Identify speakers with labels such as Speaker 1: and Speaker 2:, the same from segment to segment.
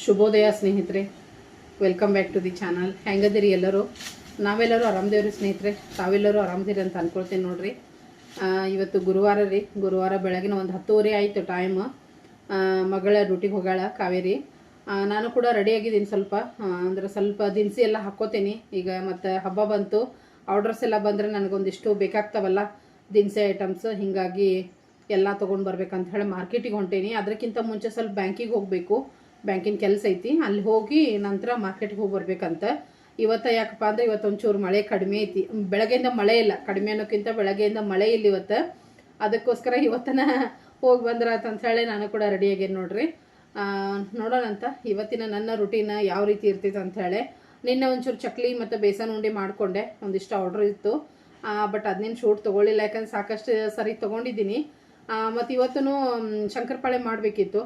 Speaker 1: ಶುಭೋದಯ ಸ್ನೇಹಿತರೆ welcome back to the channel ಹೆಂಗದಿರಿ ಎಲ್ಲರೂ? ನಾವೆಲ್ಲರೂ ಆರಾಮದೇವ್ರಿ ಸ್ನೇಹಿತರೆ? ತಾವೆಲ್ಲರೂ ಆರಾಮದಿರಿ ಅಂತ ಅನ್ಕೊಳ್ತೀನಿ ನೋಡ್ರಿ. ಇವತ್ತು ಗುರುವಾರ ರೀ. ಗುರುವಾರ ಬೆಳಗಿನ ಒಂದು ಹತ್ತುವರೆ ಆಯಿತು ಟೈಮ್ ಮಗಳ ಡ್ಯೂಟಿಗೆ ಹೋಗಾಳ ಕಾವೇರಿ. ನಾನು ಕೂಡ ರೆಡಿಯಾಗಿದ್ದೀನಿ ಸ್ವಲ್ಪ. ಅಂದರೆ ಅಂದ್ರೆ ಸ್ವಲ್ಪ ದಿನಸಿ ಎಲ್ಲ ಹಾಕ್ಕೋತೀನಿ. ಈಗ ಮತ್ತು ಹಬ್ಬ ಬಂತು. ಆರ್ಡರ್ಸ್ ಎಲ್ಲ ಬಂದರೆ ನನಗೊಂದಿಷ್ಟು ಬೇಕಾಗ್ತಾವಲ್ಲ ದಿನಸಿ ಐಟಮ್ಸ್ ಹೀಗಾಗಿ ಎಲ್ಲ ತೊಗೊಂಡು ಬರ್ಬೇಕಂತ ಹೇಳಿ ಮಾರ್ಕೆಟಿಗೆ ಹೊಂಟೇನಿ. ಅದಕ್ಕಿಂತ ಮುಂಚೆ ಸ್ವಲ್ಪ ಬ್ಯಾಂಕಿಗೆ ಹೋಗಬೇಕು. ಬ್ಯಾಂಕಿನ ಕೆಲಸ ಐತಿ. ಅಲ್ಲಿ ಹೋಗಿ ನಂತರ ಮಾರ್ಕೆಟ್ಗೆ ಹೋಗಿ ಬರ್ಬೇಕಂತ. ಇವತ್ತು ಯಾಕಪ್ಪ ಅಂದ್ರೆ ಇವತ್ತು ಒಂಚೂರು ಮಳೆ ಕಡಿಮೆ ಐತಿ. ಬೆಳಗ್ಗೆಯಿಂದ ಮಳೆ ಇಲ್ಲ. ಕಡಿಮೆ ಅನ್ನೋಕ್ಕಿಂತ ಬೆಳಗ್ಗೆಯಿಂದ ಮಳೆ ಇಲ್ಲ ಇವತ್ತು. ಅದಕ್ಕೋಸ್ಕರ ಇವತ್ತನ ಹೋಗಿ ಬಂದ್ರ ಹೇಳಿ ನಾನು ಕೂಡ ರೆಡಿ ಆಗ್ಯಾನ ನೋಡ್ರಿ. ನೋಡೋಣಂತ ಇವತ್ತಿನ ನನ್ನ ರುಟೀನ್ ಯಾವ ರೀತಿ ಇರ್ತೈತೆ ಅಂತ ಹೇಳಿ. ನಿನ್ನೆ ಒಂಚೂರು ಚಕ್ಲಿ ಮತ್ತು ಬೇಸನ್ ಉಂಡೆ ಮಾಡಿಕೊಂಡೆ. ಒಂದಿಷ್ಟು ಆರ್ಡ್ರ್ ಇತ್ತು. ಬಟ್ ಅದನ್ನೇನು ಶೂಟ್ ತೊಗೊಳ್ಳಿಲ್ಲ. ಯಾಕಂದ್ರೆ ಸಾಕಷ್ಟು ಸರಿ ತೊಗೊಂಡಿದ್ದೀನಿ. ಮತ್ತು ಇವತ್ತೂ ಶಂಕರಪಾಳೆ ಮಾಡಬೇಕಿತ್ತು.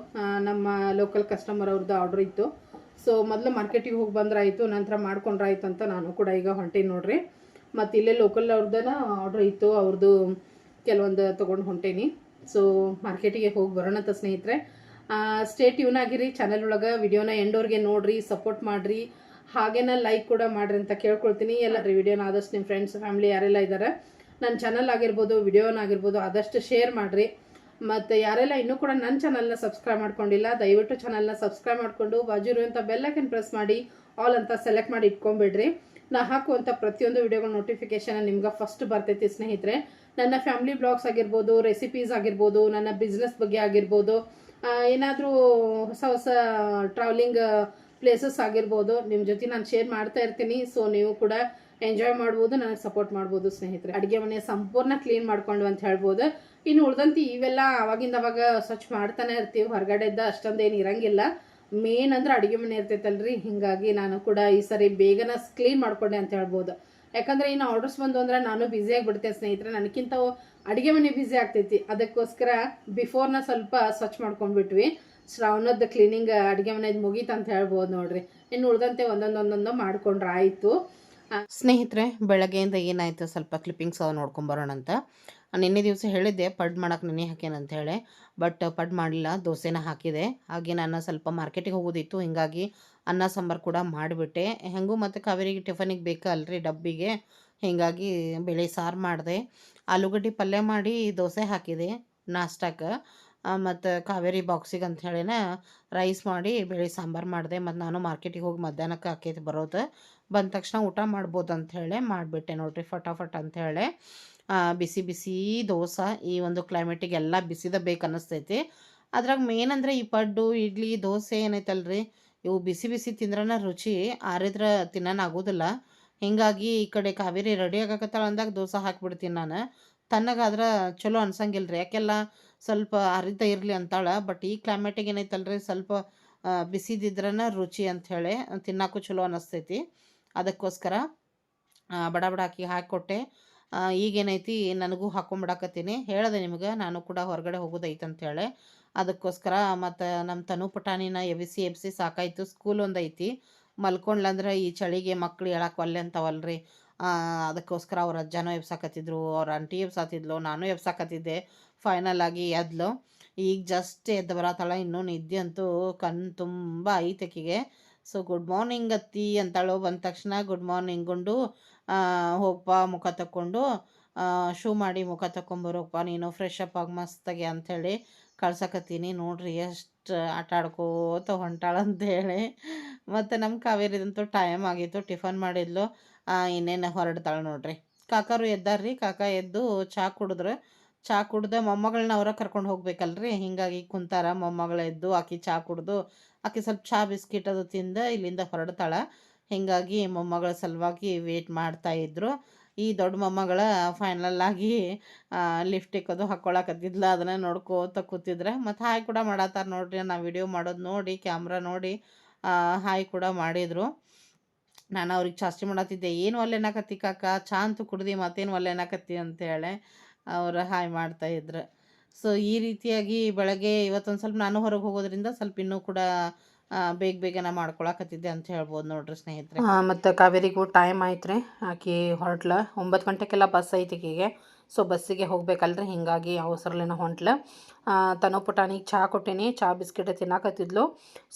Speaker 1: ನಮ್ಮ ಲೋಕಲ್ ಕಸ್ಟಮರ್ ಅವ್ರದ್ದು ಆರ್ಡ್ರ್ ಇತ್ತು. ಸೊ ಮೊದಲು ಮಾರ್ಕೆಟಿಗೆ ಹೋಗಿ ಬಂದ್ರಾಯಿತು, ನಂತರ ಮಾಡ್ಕೊಂಡ್ರಾಯ್ತು ಅಂತ ನಾನು ಕೂಡ ಈಗ ಹೊಂಟೇನಿ ನೋಡ್ರಿ. ಮತ್ತು ಇಲ್ಲೇ ಲೋಕಲ್ ಅವ್ರದ್ದನ ಆರ್ಡ್ರ್ ಇತ್ತು ಅವ್ರದ್ದು ಕೆಲವೊಂದು ತೊಗೊಂಡು ಹೊಂಟೇನಿ. ಸೊ ಮಾರ್ಕೆಟಿಗೆ ಹೋಗಿ ಬರೋಣಂತ ಸ್ನೇಹಿತರೆ. ಸ್ಟೇ ಟ್ಯೂನ್ ಆಗಿರಿ ಚಾನಲ್ ಒಳಗೆ ವಿಡಿಯೋನ ಎಂಡೋರ್ಗೆ ನೋಡ್ರಿ ಸಪೋರ್ಟ್ ಮಾಡಿರಿ. ಹಾಗೇನ ಲೈಕ್ ಕೂಡ ಮಾಡ್ರಿ ಅಂತ ಕೇಳ್ಕೊಳ್ತೀನಿ. ಎಲ್ಲರಿ ವಿಡಿಯೋನ ಆದಷ್ಟು ನಿಮ್ಮ ಫ್ರೆಂಡ್ಸ್ ಫ್ಯಾಮಿಲಿ ಯಾರೆಲ್ಲ ಇದ್ದಾರೆ ನನ್ನ ಚಾನಲ್ ಆಗಿರ್ಬೋದು ವಿಡಿಯೋನ ಆಗಿರ್ಬೋದು, ಆದಷ್ಟು ಶೇರ್ ಮಾಡಿರಿ. ಮತ್ತು ಯಾರೆಲ್ಲ ಇನ್ನೂ ಕೂಡ ನನ್ನ ಚಾನಲ್ನ ಸಬ್ಸ್ಕ್ರೈಬ್ ಮಾಡ್ಕೊಂಡಿಲ್ಲ, ದಯವಿಟ್ಟು ಚಾನಲ್ನ ಸಬ್ಸ್ಕ್ರೈಬ್ ಮಾಡಿಕೊಂಡು ಬಾಜು ಇರುವಂಥ ಬೆಲ್ಲೈಕನ್ ಪ್ರೆಸ್ ಮಾಡಿ ಆಲ್ ಅಂತ ಸೆಲೆಕ್ಟ್ ಮಾಡಿ ಇಟ್ಕೊಂಬಿಡ್ರಿ ನಾ ಹಾಕುವಂಥ ಪ್ರತಿಯೊಂದು ವಿಡಿಯೋಗಳ ನೋಟಿಫಿಕೇಶನ್ ನಿಮ್ಗೆ ಫಸ್ಟ್ ಬರ್ತೈತಿ ಸ್ನೇಹಿತರೆ. ನನ್ನ ಫ್ಯಾಮಿಲಿ ಬ್ಲಾಗ್ಸ್ ಆಗಿರ್ಬೋದು ರೆಸಿಪೀಸ್ ಆಗಿರ್ಬೋದು, ನನ್ನ ಬಿಸ್ನೆಸ್ ಬಗ್ಗೆ ಆಗಿರ್ಬೋದು ಏನಾದರೂ ಹೊಸ ಹೊಸ ಟ್ರಾವೆಲಿಂಗ್ ಪ್ಲೇಸಸ್ ಆಗಿರ್ಬೋದು ನಿಮ್ಮ ಜೊತೆ ನಾನು ಶೇರ್ ಮಾಡ್ತಾ ಇರ್ತೀನಿ. ಸೊ ನೀವು ಕೂಡ ಎಂಜಾಯ್ ಮಾಡ್ಬೋದು, ನನಗೆ ಸಪೋರ್ಟ್ ಮಾಡ್ಬೋದು ಸ್ನೇಹಿತರೆ. ಅಡುಗೆ ಮನೆ ಸಂಪೂರ್ಣ ಕ್ಲೀನ್ ಮಾಡ್ಕೊಂಡು ಅಂತ ಹೇಳ್ಬೋದು. ಇನ್ನು ಉಳ್ದಂತೆ ಇವೆಲ್ಲ ಅವಾಗಿಂದ ಅವಾಗ ಸ್ವಚ್ಛ ಮಾಡ್ತಾನೆ ಇರ್ತೀವಿ. ಹೊರಗಡೆದ ಅಷ್ಟೊಂದೇನು ಇರಂಗಿಲ್ಲ. ಮೇನ್ ಅಂದ್ರೆ ಅಡುಗೆ ಮನೆ ಇರ್ತೈತಲ್ರಿ. ಹಿಂಗಾಗಿ ನಾನು ಕೂಡ ಈ ಸರಿ ಬೇಗನ ಕ್ಲೀನ್ ಮಾಡ್ಕೊಂಡೆ ಅಂತ ಹೇಳ್ಬೋದು. ಯಾಕಂದ್ರೆ ಇನ್ನು ಆರ್ಡರ್ಸ್ ಬಂದು ಅಂದ್ರೆ ನಾನು ಬ್ಯುಸಿ ಆಗಿಬಿಡ್ತೇನೆ ಸ್ನೇಹಿತರೆ. ನನಗಿಂತ ಅಡುಗೆ ಮನೆ ಬ್ಯುಸಿ ಆಗ್ತೈತಿ. ಅದಕ್ಕೋಸ್ಕರ ಬಿಫೋರ್ನ ಸ್ವಲ್ಪ ಸ್ವಚ್ಛ ಮಾಡ್ಕೊಂಡ್ಬಿಟ್ವಿ. ಶ್ರಾವಣದ ಕ್ಲೀನಿಂಗ್ ಅಡುಗೆ ಮನೆದು ಮುಗೀತು ಅಂತ ಹೇಳ್ಬೋದು ನೋಡ್ರಿ. ಇನ್ನು ಉಳ್ದಂತೆ ಒಂದೊಂದೊಂದೊಂದು ಒಂದೊಂದು ಮಾಡ್ಕೊಂಡ್ರೆ ಆಯಿತು ಸ್ನೇಹಿತರೆ, ಬೆಳಗ್ಗೆಯಿಂದ ಏನಾಯಿತು? ಸ್ವಲ್ಪ ಕ್ಲಿಪ್ಪಿಂಗ್ಸ್ ಅವು ನೋಡ್ಕೊಂಬರೋಣ ಅಂತ. ನಿನ್ನೆ ದಿವಸ ಹೇಳಿದ್ದೆ, ಪಡ್ ಮಾಡಕ್ಕೆ ನೆನೆ ಅಂತ ಹೇಳಿ. ಬಟ್ ಪಡ್ ಮಾಡಲಿಲ್ಲ, ದೋಸೆನ ಹಾಕಿದೆ. ಹಾಗೆ ನಾನು ಸ್ವಲ್ಪ ಮಾರ್ಕೆಟಿಗೆ ಹೋಗೋದಿತ್ತು. ಹಿಂಗಾಗಿ ಅನ್ನ, ಸಾಂಬಾರು ಕೂಡ ಮಾಡಿಬಿಟ್ಟೆ. ಹೆಂಗೂ ಮತ್ತು ಕಾವೇರಿಗೆ ಟಿಫನಿಗೆ ಬೇಕಲ್ರಿ ಡಬ್ಬಿಗೆ. ಹೀಗಾಗಿ ಬೇಳೆ ಸಾರು ಮಾಡಿದೆ. ಆಲೂಗಡ್ಡೆ ಪಲ್ಯ ಮಾಡಿ ದೋಸೆ ಹಾಕಿದೆ ನಾಷ್ಟಕ್ಕೆ ಮತ್ತು ಕಾವೇರಿ ಬಾಕ್ಸಿಗೆ ಅಂತ ಹೇಳಿನ ರೈಸ್ ಮಾಡಿ, ಬೇಳೆ ಸಾಂಬಾರು ಮಾಡಿದೆ. ಮತ್ತು ನಾನು ಮಾರ್ಕೆಟಿಗೆ ಹೋಗಿ ಮಧ್ಯಾಹ್ನಕ್ಕೆ ಹಾಕೈತಿ ಬರೋದು. ಬಂದ ತಕ್ಷಣ ಊಟ ಮಾಡ್ಬೋದು ಅಂಥೇಳಿ ಮಾಡಿಬಿಟ್ಟೆ ನೋಡ್ರಿ ಫಟಾಫಟ್ ಅಂಥೇಳಿ ಬಿಸಿ ಬಿಸಿ ದೋಸೆ ಈ ಒಂದು ಕ್ಲೈಮೇಟಿಗೆಲ್ಲ ಬಿಸಿದ ಬೇಕು ಅನ್ನಿಸ್ತೈತಿ ಅದ್ರಾಗ ಮೇನ್ ಅಂದರೆ ಈ ಪಡ್ಡು, ಇಡ್ಲಿ, ದೋಸೆ ಏನೈತಲ್ರಿ? ಇವು ಬಿಸಿ ಬಿಸಿ ತಿಂದ್ರನ ರುಚಿ ಆರಿದ್ರೆ ತಿನ್ನ ಆಗೋದಿಲ್ಲ. ಹಿಂಗಾಗಿ ಈ ಕಡೆ ಕಾವೇರಿ ರೆಡಿ ಆಗಕತ್ತಾಳ ಅಂದಾಗ ದೋಸೆ ಹಾಕಿಬಿಡ್ತೀನಿ ನಾನು. ತನ್ನಗಾದ್ರೆ ಚಲೋ ಅನ್ಸಂಗಿಲ್ಲ ಯಾಕೆಲ್ಲ ಸ್ವಲ್ಪ ಅರಿದ ಇರಲಿ ಅಂತಾಳೆ ಬಟ್ ಈ ಕ್ಲೈಮೇಟಿಗೆ ಏನೈತಲ್ರಿ? ಸ್ವಲ್ಪ ಬಿಸಿದಿದ್ರನ ರುಚಿ ಅಂಥೇಳಿ ತಿನ್ನಾಕು ಚಲೋ ಅನ್ನಿಸ್ತೈತಿ ಅದಕ್ಕೋಸ್ಕರ ಬಡ ಬಡ ಹಾಕಿ ಹಾಕಿಕೊಟ್ಟೆ ಈಗೇನೈತಿ, ನನಗೂ ಹಾಕೊಂಬಿಡಾಕತ್ತೀನಿ. ಹೇಳಿದೆ ನಿಮ್ಗೆ, ನಾನು ಕೂಡ ಹೊರಗಡೆ ಹೋಗೋದೈತೆ ಅಂತೇಳಿ ಅದಕ್ಕೋಸ್ಕರ, ಮತ್ತು ನಮ್ಮ ತನು ಪುಟಾಣಿನ ಎಬ್ಬಿಸಿ ಸಿ ಸಾಕಾಯಿತು. ಸ್ಕೂಲ್ ಒಂದೈತಿ. ಮಲ್ಕೊಂಡ್ಲಂದ್ರೆ ಈ ಚಳಿಗೆ ಮಕ್ಳು ಹೇಳಕ್ಕೆ ಒಲ್ಲೆ ಅಂತಾವಲ್ರಿ. ಅದಕ್ಕೋಸ್ಕರ ಅವ್ರ ಅಜ್ಜನೂ ಎಬ್ಸಾಕತ್ತಿದ್ರು, ಅವ್ರ ಆಂಟಿ ಎಬ್ಸಾತಿದ್ಲು, ನಾನು ಎಬ್ಸಾಕತ್ತಿದ್ದೆ. ಫೈನಲ್ ಆಗಿ ಎದ್ಲು. ಈಗ ಜಸ್ಟ್ ಎದ್ದು ಬರತ್ತಳ ಇನ್ನೂ ನಿದ್ದೆ ಅಂತೂ ಕಣ್ಣು ತುಂಬ ಐತೆಕಿಗೆ. ಸೊ ಗುಡ್ ಮಾರ್ನಿಂಗ್ ಅತ್ತಿ ಅಂತಾಳು. ಬಂದ ತಕ್ಷಣ ಗುಡ್ ಮಾರ್ನಿಂಗ್ ಗುಂಡು ಹೋಗಪ್ಪ ಮುಖ ತಕ್ಕೊಂಡು ಶೂ ಮಾಡಿ ಮುಖ ತಕ್ಕೊಂಬರೋಪ್ಪ. ನೀನು ಫ್ರೆಶ್ ಅಪ್ ಆಗಿ ಮಸ್ತಾಗಿ ಅಂಥೇಳಿ ಕಳ್ಸಕತ್ತೀನಿ. ನೋಡ್ರಿ ಎಷ್ಟು ಆಟ ಆಡ್ಕೋತ ಹೊಂಟಾಳಂತೇಳಿ ಮತ್ತು ನಮ್ಮ ಕಾವೇರಿದಂತೂ ಟೈಮ್ ಆಗಿತ್ತು. ಟಿಫನ್ ಮಾಡಿದ್ಲು. ಇನ್ನೇನು ಹೊರಡ್ತಾಳೆ ನೋಡ್ರಿ. ಕಾಕರು ಎದ್ದಾರ್ರಿ. ಕಾಕ ಎದ್ದು ಚಹಾ ಕುಡಿದ್ರು. ಚಹಾ ಕುಡ್ದು ಮೊಮ್ಮಗಳನ್ನ ಅವರ ಕರ್ಕೊಂಡು ಹೋಗ್ಬೇಕಲ್ರಿ. ಹಿಂಗಾಗಿ ಕುಂತಾರ ಮೊಮ್ಮಗಳ ಎದ್ದು ಆಕಿ ಚಹಾ ಕುಡ್ದು ಆಕಿ ಸ್ವಲ್ಪ ಚಹಾ ಬಿಸ್ಕಿಟ್ ಅದು ತಿಂದು ಇಲ್ಲಿಂದ ಹೊರಡ್ತಾಳೆ. ಹೀಗಾಗಿ ಮೊಮ್ಮಗಳ ಸಲುವಾಗಿ ವೇಟ್ ಮಾಡ್ತಾ ಇದ್ದರು ಈ ದೊಡ್ಡ ಮೊಮ್ಮಗಳ ಫೈನಲ್ ಆಗಿ ಲಿಫ್ಟಿಕ್ ಅದು ಹಾಕ್ಕೊಳಕತ್ತಿದ್ಲ ಅದನ್ನ ನೋಡ್ಕೋತ ಕೂತಿದ್ರೆ, ಮತ್ತು ಹಾಯ್ ಕೂಡ ಮಾಡತ್ತಾರ ನೋಡ್ರಿ, ನಾವು ವಿಡಿಯೋ ಮಾಡೋದು ನೋಡಿ ಕ್ಯಾಮ್ರಾ ನೋಡಿ ಹಾಯ್ ಕೂಡ ಮಾಡಿದರು. ನಾನು ಅವ್ರಿಗೆ ಚಾಸ್ತಿ ಮಾಡತ್ತಿದ್ದೆ ಏನು ಒಲ್ಲೆನಾಕತ್ತಿ ಕಾಕ? ಚಾ ಅಂತೂ ಕುಡ್ದು ಮತ್ತೇನು ಒಲ್ಲೆನಾಕತ್ತಿ ಅಂತೇಳಿ. ಅವ್ರು ಹಾಯ್ ಮಾಡ್ತಾ ಇದ್ರು. ಸೊ, ಈ ರೀತಿಯಾಗಿ ಬೆಳಗ್ಗೆ ಇವತ್ತೊಂದು ಸ್ವಲ್ಪ ನಾನು ಹೊರಗೆ ಹೋಗೋದ್ರಿಂದ ಸ್ವಲ್ಪ ಇನ್ನೂ ಕೂಡ ಬೇಗ ಬೇಗನ ಮಾಡ್ಕೊಳಕತ್ತಿದ್ದೆ ಅಂತ ಹೇಳ್ಬೋದು ನೋಡ್ರಿ ಸ್ನೇಹಿತರೆ. ಮತ್ತು ಕಾವೇರಿಗೂ ಟೈಮ್ ಆಯ್ತು ರೀ ಆಕಿ ಹೊರಟ್ಲ. ಒಂಬತ್ತು ಗಂಟೆಗೆಲ್ಲ ಬಸ್ ಐತಿ ಆಕಿಗೆ ಸೊ ಬಸ್ಸಿಗೆ ಹೋಗ್ಬೇಕಲ್ರಿ, ಹಿಂಗಾಗಿ ಅವಸರಲೇನ ಹೊಂಟ್ಲ. ತನೋ ಪುಟಾಣಿಗೆ ಚಹಾ ಕೊಟ್ಟೀನಿ ಚಹಾ ಬಿಸ್ಕಿಟ್ ತಿನ್ನಾಕತ್ತಿದ್ಲು.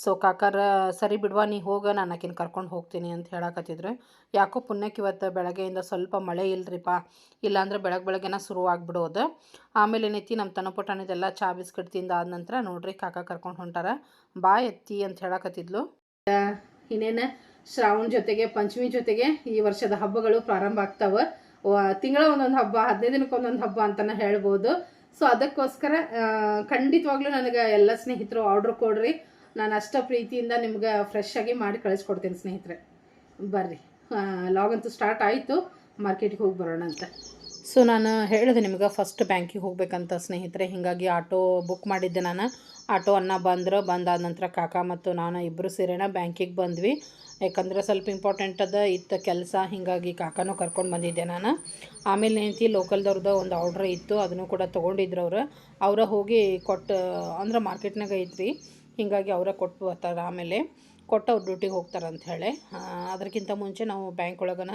Speaker 1: ಸೊ ಕಾಕರ, ಸರಿ ಬಿಡುವ, ನೀ ಹೋಗ, ನಾನು ಆಕಿನ ಕರ್ಕೊಂಡು ಹೋಗ್ತೀನಿ ಅಂತ ಹೇಳಕತ್ತಿದ್ರು. ಯಾಕೋ ಪುಣ್ಯಕ್ಕೆ ಇವತ್ತು ಬೆಳಗ್ಗೆಯಿಂದ ಸ್ವಲ್ಪ ಮಳೆ ಇಲ್ಲರಿಪ್ಪ ಇಲ್ಲಾಂದ್ರೆ ಬೆಳಗ್ಗೆ ಬೆಳಗ್ಗೆನ ಶುರು ಆಗ್ಬಿಡೋದು. ಆಮೇಲೆ ಏನೈತಿ ನಮ್ಮ ತನೋ ಪುಟಾಣಿದೆಲ್ಲ ಚಹಾ ಬಿಸ್ಕಿಟ್ ತಿಂದ ಆದ ನಂತರ ನೋಡ್ರಿ ಕಾಕ ಕರ್ಕೊಂಡು ಹೊಂಟಾರ. ಬಾ ಎತ್ತಿ ಅಂತ ಹೇಳಕತ್ತಿದ್ಲು. ಇನ್ನೇನು ಶ್ರಾವಣ ಜೊತೆಗೆ, ಪಂಚಮಿ ಜೊತೆಗೆ ಈ ವರ್ಷದ ಹಬ್ಬಗಳು ಪ್ರಾರಂಭ ಆಗ್ತಾವ. ತಿಂಗಳ ಒಂದೊಂದು ಹಬ್ಬ, ಹದಿನೈದು ದಿನಕ್ಕೆ ಒಂದೊಂದು ಹಬ್ಬ ಅಂತಾನೆ ಹೇಳ್ಬೋದು. ಸೊ ಅದಕ್ಕೋಸ್ಕರ ಖಂಡಿತವಾಗ್ಲೂ ನನಗೆ ಎಲ್ಲ ಸ್ನೇಹಿತರು ಆರ್ಡ್ರ್ ಕೊಡ್ರಿ. ನಾನು ಅಷ್ಟ ಪ್ರೀತಿಯಿಂದ ನಿಮ್ಗೆ ಫ್ರೆಶ್ ಆಗಿ ಮಾಡಿ ಕಳಿಸ್ಕೊಡ್ತೀನಿ ಸ್ನೇಹಿತರೆ. ಬರ್ರಿ. ಲಾಗ್ ಅಂತೂ ಸ್ಟಾರ್ಟ್ ಆಯಿತು. ಮಾರ್ಕೆಟಿಗೆ ಹೋಗಿ ಬರೋಣ ಅಂತ ಸೊ ನಾನು ಹೇಳಿದೆ ನಿಮ್ಗೆ ಫಸ್ಟ್ ಬ್ಯಾಂಕಿಗೆ ಹೋಗ್ಬೇಕಂತ ಸ್ನೇಹಿತರೆ, ಹೀಗಾಗಿ ಆಟೋ ಬುಕ್ ಮಾಡಿದ್ದೆ ನಾನು. ಆಟೋ ಅನ್ನ ಬಂದ್ರೆ, ಬಂದಾದ ನಂತರ ಕಾಕ ಮತ್ತು ನಾನು ಇಬ್ಬರು ಸೇರೋಣ ಬ್ಯಾಂಕಿಗೆ ಬಂದ್ವಿ. ಯಾಕಂದ್ರೆ ಸ್ವಲ್ಪ ಇಂಪಾರ್ಟೆಂಟ್ ಅದ, ಇತ್ತು ಕೆಲಸ, ಹೀಗಾಗಿ ಕಾಕನೂ ಕರ್ಕೊಂಡು ಬಂದಿದ್ದೆ ನಾನು. ಆಮೇಲೆ ಏನೈತಿ ಲೋಕಲ್ದವ್ರದ್ದು ಒಂದು ಆರ್ಡ್ರ್ ಇತ್ತು, ಅದನ್ನು ಕೂಡ ತೊಗೊಂಡಿದ್ರು ಅವ್ರು. ಅವರ ಹೋಗಿ ಕೊಟ್ಟು, ಅಂದ್ರೆ ಮಾರ್ಕೆಟ್ನಾಗ ಐತ್ರಿ. ಹೀಗಾಗಿ ಅವರ ಕೊಟ್ಟು ಬರ್ತಾರೆ ಆಮೇಲೆ. ಕೊಟ್ಟು ಅವ್ರು ಡ್ಯೂಟಿಗೆ ಹೋಗ್ತಾರೆ ಅಂತ ಹೇಳಿ. ಅದಕ್ಕಿಂತ ಮುಂಚೆ ನಾವು ಬ್ಯಾಂಕ್ ಒಳಗನ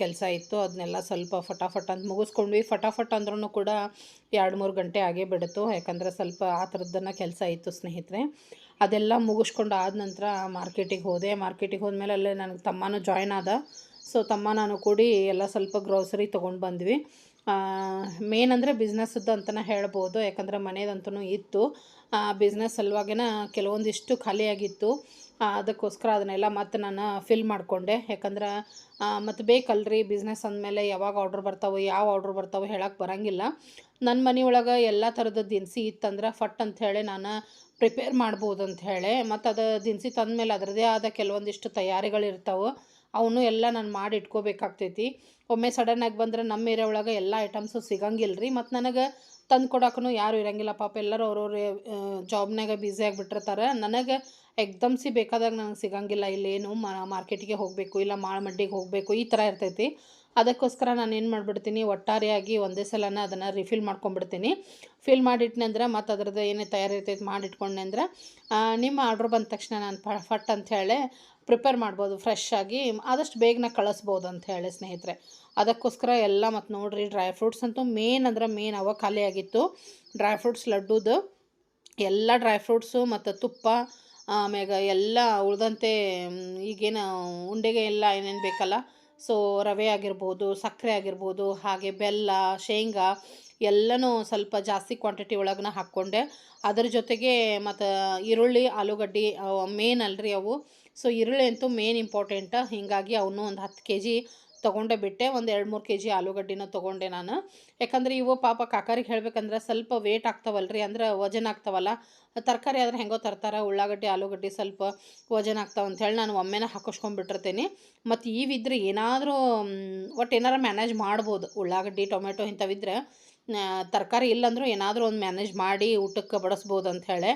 Speaker 1: ಕೆಲಸ ಇತ್ತು. ಅದನ್ನೆಲ್ಲ ಸ್ವಲ್ಪ ಫಟಾಫಟ್ ಅಂತ ಮುಗಿಸ್ಕೊಂಡ್ವಿ. ಫಟಾಫಟ್ ಅಂದ್ರೂ ಕೂಡ ಎರಡು ಮೂರು ಗಂಟೆ ಆಗೇ ಬಿಡ್ತು. ಯಾಕಂದರೆ ಸ್ವಲ್ಪ ಆ ಥರದ್ದನ್ನು ಕೆಲಸ ಇತ್ತು ಸ್ನೇಹಿತರೆ. ಅದೆಲ್ಲ ಮುಗಿಸ್ಕೊಂಡು ಆದ ನಂತರ ಮಾರ್ಕೆಟಿಗೆ ಹೋದೆ. ಮಾರ್ಕೆಟಿಗೆ ಹೋದ್ಮೇಲೆ ಅಲ್ಲೇ ನನಗೆ ತಮ್ಮನೂ ಜಾಯ್ನ್ ಆದ. ಸೊ ತಮ್ಮ ನಾನು ಕೂಡಿ ಎಲ್ಲ ಸ್ವಲ್ಪ ಗ್ರೋಸರಿ ತೊಗೊಂಡು ಬಂದ್ವಿ. ಮೇನ್ ಅಂದರೆ ಬಿಸ್ನೆಸ್ದು ಅಂತಲೇ ಹೇಳ್ಬೋದು. ಯಾಕಂದರೆ ಮನೆಯದಂತೂ ಇತ್ತು. ಬಿಸ್ನೆಸ್ ಸಲುವಾಗಿನ ಕೆಲವೊಂದಿಷ್ಟು ಖಾಲಿಯಾಗಿತ್ತು. ಅದಕ್ಕೋಸ್ಕರ ಅದನ್ನೆಲ್ಲ ಮತ್ತೆ ನಾನು ಫಿಲ್ ಮಾಡಿಕೊಂಡೆ. ಯಾಕಂದ್ರೆ ಮತ್ತು ಬೇಕಲ್ರಿ ಬಿಸ್ನೆಸ್ ಅಂದಮೇಲೆ ಯಾವಾಗ ಆರ್ಡ್ರ್ ಬರ್ತಾವೆ, ಯಾವ ಆರ್ಡ್ರ್ ಬರ್ತಾವೆ ಹೇಳಕ್ಕೆ ಬರಂಗಿಲ್ಲ. ನನ್ನ ಮನೆಯೊಳಗೆ ಎಲ್ಲ ಥರದ ದಿನಸಿ ಇತ್ತಂದ್ರೆ ಫಟ್ ಅಂಥೇಳಿ ನಾನು ಪ್ರಿಪೇರ್ ಮಾಡ್ಬೋದು ಅಂತ ಹೇಳಿ, ಮತ್ತು ಅದು ದಿನಸಿ ತಂದಮೇಲೆ ಅದರದೇ ಆದ ಕೆಲವೊಂದಿಷ್ಟು ತಯಾರಿಗಳಿರ್ತಾವೆ ಅವನು ಎಲ್ಲ ನಾನು ಮಾಡಿ ಇಟ್ಕೋಬೇಕಾಗ್ತೈತಿ. ಒಮ್ಮೆ ಸಡನ್ನಾಗಿ ಬಂದ್ರೆ ನಮ್ಮ ಏರಿಯಾ ಒಳಗೆ ಎಲ್ಲ ಐಟಮ್ಸು ಸಿಗಂಗಿಲ್ಲ ರೀ ಮತ್ತು ನನಗೆ ತಂದು ಕೊಡಕ್ಕೂ ಯಾರು ಇರಂಗಿಲ್ಲ. ಪಾಪ ಎಲ್ಲರೂ ಅವ್ರವ್ರ ಜಾಬ್ನಾಗ ಬ್ಯುಸಿ ಆಗಿಬಿಟ್ಟಿರ್ತಾರೆ. ನನಗೆ ಎಕ್ದಮ್ಸಿ ಬೇಕಾದಾಗ ನನಗೆ ಸಿಗಂಗಿಲ್ಲ. ಇಲ್ಲೇನು ಮಾರ್ಕೆಟಿಗೆ ಹೋಗಬೇಕು, ಇಲ್ಲ ಮಾಳಮಡ್ಡಿಗೆ ಹೋಗಬೇಕು, ಈ ಥರ ಇರ್ತೈತಿ. ಅದಕ್ಕೋಸ್ಕರ ನಾನು ಏನು ಮಾಡಿಬಿಡ್ತೀನಿ, ಒಟ್ಟಾರೆಯಾಗಿ ಒಂದೇ ಸಲನ ಅದನ್ನು ರಿಫಿಲ್ ಮಾಡ್ಕೊಂಡ್ಬಿಡ್ತೀನಿ. ಫಿಲ್ ಮಾಡಿಟ್ನೆ ಅಂದ್ರೆ ಮತ್ತು ಅದ್ರದ್ದು ಏನೇ ತಯಾರಿ ಇರ್ತೈತೆ ಮಾಡಿಟ್ಕೊಂಡೆ ಅಂದ್ರೆ ನಿಮ್ಮ ಆರ್ಡ್ರ್ ಬಂದ ತಕ್ಷಣ ನಾನು ಫಟ್ ಅಂತ ಹೇಳಿ ಪ್ರಿಪೇರ್ ಮಾಡ್ಬೋದು ಫ್ರೆಶ್ ಆಗಿ ಆದಷ್ಟು ಬೇಗನೆ ಕಳಿಸ್ಬೋದು ಅಂತ ಹೇಳಿ ಸ್ನೇಹಿತರೆ. ಅದಕ್ಕೋಸ್ಕರ ಎಲ್ಲ ಮತ್ತು ನೋಡಿರಿ ಡ್ರೈ ಫ್ರೂಟ್ಸ್ ಅಂತೂ ಮೇನ್ ಅಂದ್ರೆ ಮೇನ್ ಅವ ಖಾಲಿ ಆಗಿತ್ತು ಡ್ರೈ ಫ್ರೂಟ್ಸ್ ಲಡ್ಡುದು, ಎಲ್ಲ ಡ್ರೈ ಫ್ರೂಟ್ಸು ಮತ್ತು ತುಪ್ಪ ಆಮ್ಯಾಗ ಎಲ್ಲ ಉಳ್ದಂತೆ ಈಗೇನು ಉಂಡೆಗೆ ಎಲ್ಲ ಏನೇನು ಬೇಕಲ್ಲ. ಸೊ ರವೆ ಆಗಿರ್ಬೋದು, ಸಕ್ಕರೆ ಆಗಿರ್ಬೋದು, ಹಾಗೆ ಬೆಲ್ಲ, ಶೇಂಗಾ ಎಲ್ಲನೂ ಸ್ವಲ್ಪ ಜಾಸ್ತಿ ಕ್ವಾಂಟಿಟಿ ಒಳಗನ ಹಾಕ್ಕೊಂಡೆ. ಅದ್ರ ಜೊತೆಗೆ ಮತ್ತು ಈರುಳ್ಳಿ, ಆಲೂಗಡ್ಡೆ ಮೇನ್ ಅಲ್ರಿ ಅವು. ಸೊ ಈರುಳ್ಳಿ ಅಂತೂ ಮೇನ್ ಇಂಪಾರ್ಟೆಂಟ್ ಹೀಗಾಗಿ ಅವನು ಒಂದು ಹತ್ತು ಕೆ ಜಿ ತೊಗೊಂಡೆ ಬಿಟ್ಟೆ, ಒಂದು ಎರಡು ಮೂರು ಕೆ ಜಿ ಆಲೂಗಡ್ಡಿನ ತೊಗೊಂಡೆ ನಾನು. ಯಾಕಂದರೆ ಇವು ಪಾಪ ಕಾಕಾರಿಗೆ ಹೇಳ್ಬೇಕಂದ್ರೆ ಸ್ವಲ್ಪ ವೇಟ್ ಆಗ್ತಾವಲ್ರಿ, ಅಂದ್ರೆ ವಜನ ಆಗ್ತಾವಲ್ಲ. ತರಕಾರಿ ಆದ್ರೆ ಹೆಂಗೋ ತರ್ತಾರೆ, ಉಳ್ಳಾಗಡ್ಡಿ, ಆಲೂಗಡ್ಡಿ ಸ್ವಲ್ಪ ವಜನ್ ಆಗ್ತಾವ ಅಂಥೇಳಿ ನಾನು ಒಮ್ಮೆನೇ ಹಾಕಿಸ್ಕೊಂಡ್ಬಿಟ್ಟಿರ್ತೀನಿ ಮತ್ತು ಇವಿದ್ರೆ ಏನಾದರೂ ಒಟ್ಟು ಏನಾರು ಮ್ಯಾನೇಜ್ ಮಾಡ್ಬೋದು. ಉಳ್ಳಾಗಡ್ಡಿ ಟೊಮೆಟೊ ಇಂಥವಿದ್ರೆ ತರಕಾರಿ ಇಲ್ಲಂದ್ರೂ ಏನಾದರೂ ಒಂದು ಮ್ಯಾನೇಜ್ ಮಾಡಿ ಊಟಕ್ಕೆ ಬಡಿಸ್ಬೋದು ಅಂಥೇಳಿ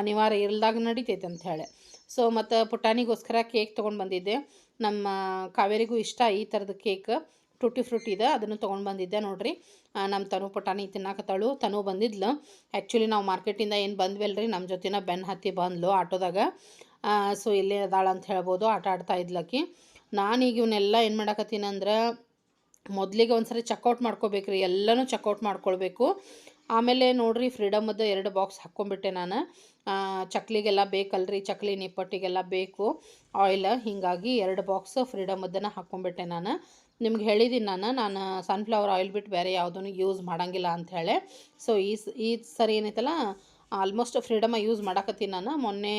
Speaker 1: ಅನಿವಾರ್ಯ ಇಲ್ದಾಗ ನಡಿತೈತೆ ಅಂಥೇಳಿ ಸೊ ಮತ್ತು ಪುಟಾಣಿಗೋಸ್ಕರ ಕೇಕ್ ತೊಗೊಂಡು ಬಂದಿದ್ದೆ. ನಮ್ಮ ಕಾವೇರಿಗೂ ಇಷ್ಟ ಈ ಥರದ ಕೇಕ್. ಟೂಟಿ ಫ್ರೂಟಿ ಇದೆ, ಅದನ್ನು ತೊಗೊಂಡು ಬಂದಿದ್ದೆ ನೋಡ್ರಿ. ನಮ್ಮ ತನು ಪುಟಾಣಿ ತಿನ್ನಾಕತ್ತಾಳು. ತನು ಬಂದಿದ್ಲು. ಆ್ಯಕ್ಚುಲಿ ನಾವು ಮಾರ್ಕೆಟಿಂದ ಏನು ಬಂದ್ವಲ್ರಿ ನಮ್ಮ ಜೊತೆನ ಬೆನ್ನು ಹತ್ತಿ ಬಂದ್ಲು ಆಟೋದಾಗ. ಸೊ ಇಲ್ಲೇ ಅದಾಳ ಅಂತ ಹೇಳ್ಬೋದು, ಆಟ ಆಡ್ತಾ ಇದ್ಲಕ್ಕಿ ನಾನೀಗ ಇವನ್ನೆಲ್ಲ ಏನು ಮಾಡಕತ್ತೀನಿ ಅಂದ್ರೆ, ಮೊದಲಿಗೆ ಒಂದ್ಸರಿ ಚೆಕ್ಔಟ್ ಮಾಡ್ಕೋಬೇಕ್ರಿ, ಎಲ್ಲನೂ ಚೆಕ್ಔಟ್ ಮಾಡ್ಕೊಳ್ಬೇಕು. ಆಮೇಲೆ ನೋಡ್ರಿ ಫ್ರೀಡಮದ್ದು ಎರಡು ಬಾಕ್ಸ್ ಹಾಕ್ಕೊಂಬಿಟ್ಟೆ ನಾನು. ಚಕ್ಲಿಗೆಲ್ಲ ಬೇಕಲ್ರಿ, ಚಕ್ಲಿ ನಿಪ್ಪಟ್ಟಿಗೆಲ್ಲ ಬೇಕು. ಆಯಿಲ್ ಹೀಗಾಗಿ ಎರಡು ಬಾಕ್ಸ್ ಫ್ರೀಡಮ್ ಅದನ್ನು ಹಾಕ್ಕೊಂಬಿಟ್ಟೆ ನಾನು. ನಿಮ್ಗೆ ಹೇಳಿದ್ದೀನಿ ನಾನು ನಾನು ಸನ್ಫ್ಲವರ್ ಆಯಿಲ್ ಬಿಟ್ಟು ಬೇರೆ ಯಾವುದೂ ಯೂಸ್ ಮಾಡೋಂಗಿಲ್ಲ ಅಂಥೇಳಿ ಸೊ ಈ ಈ ಸರಿ ಏನೈತಲ್ಲ ಆಲ್ಮೋಸ್ಟ್ ಫ್ರೀಡಮ ಯೂಸ್ ಮಾಡಕತ್ತೀನಿ ನಾನು. ಮೊನ್ನೆ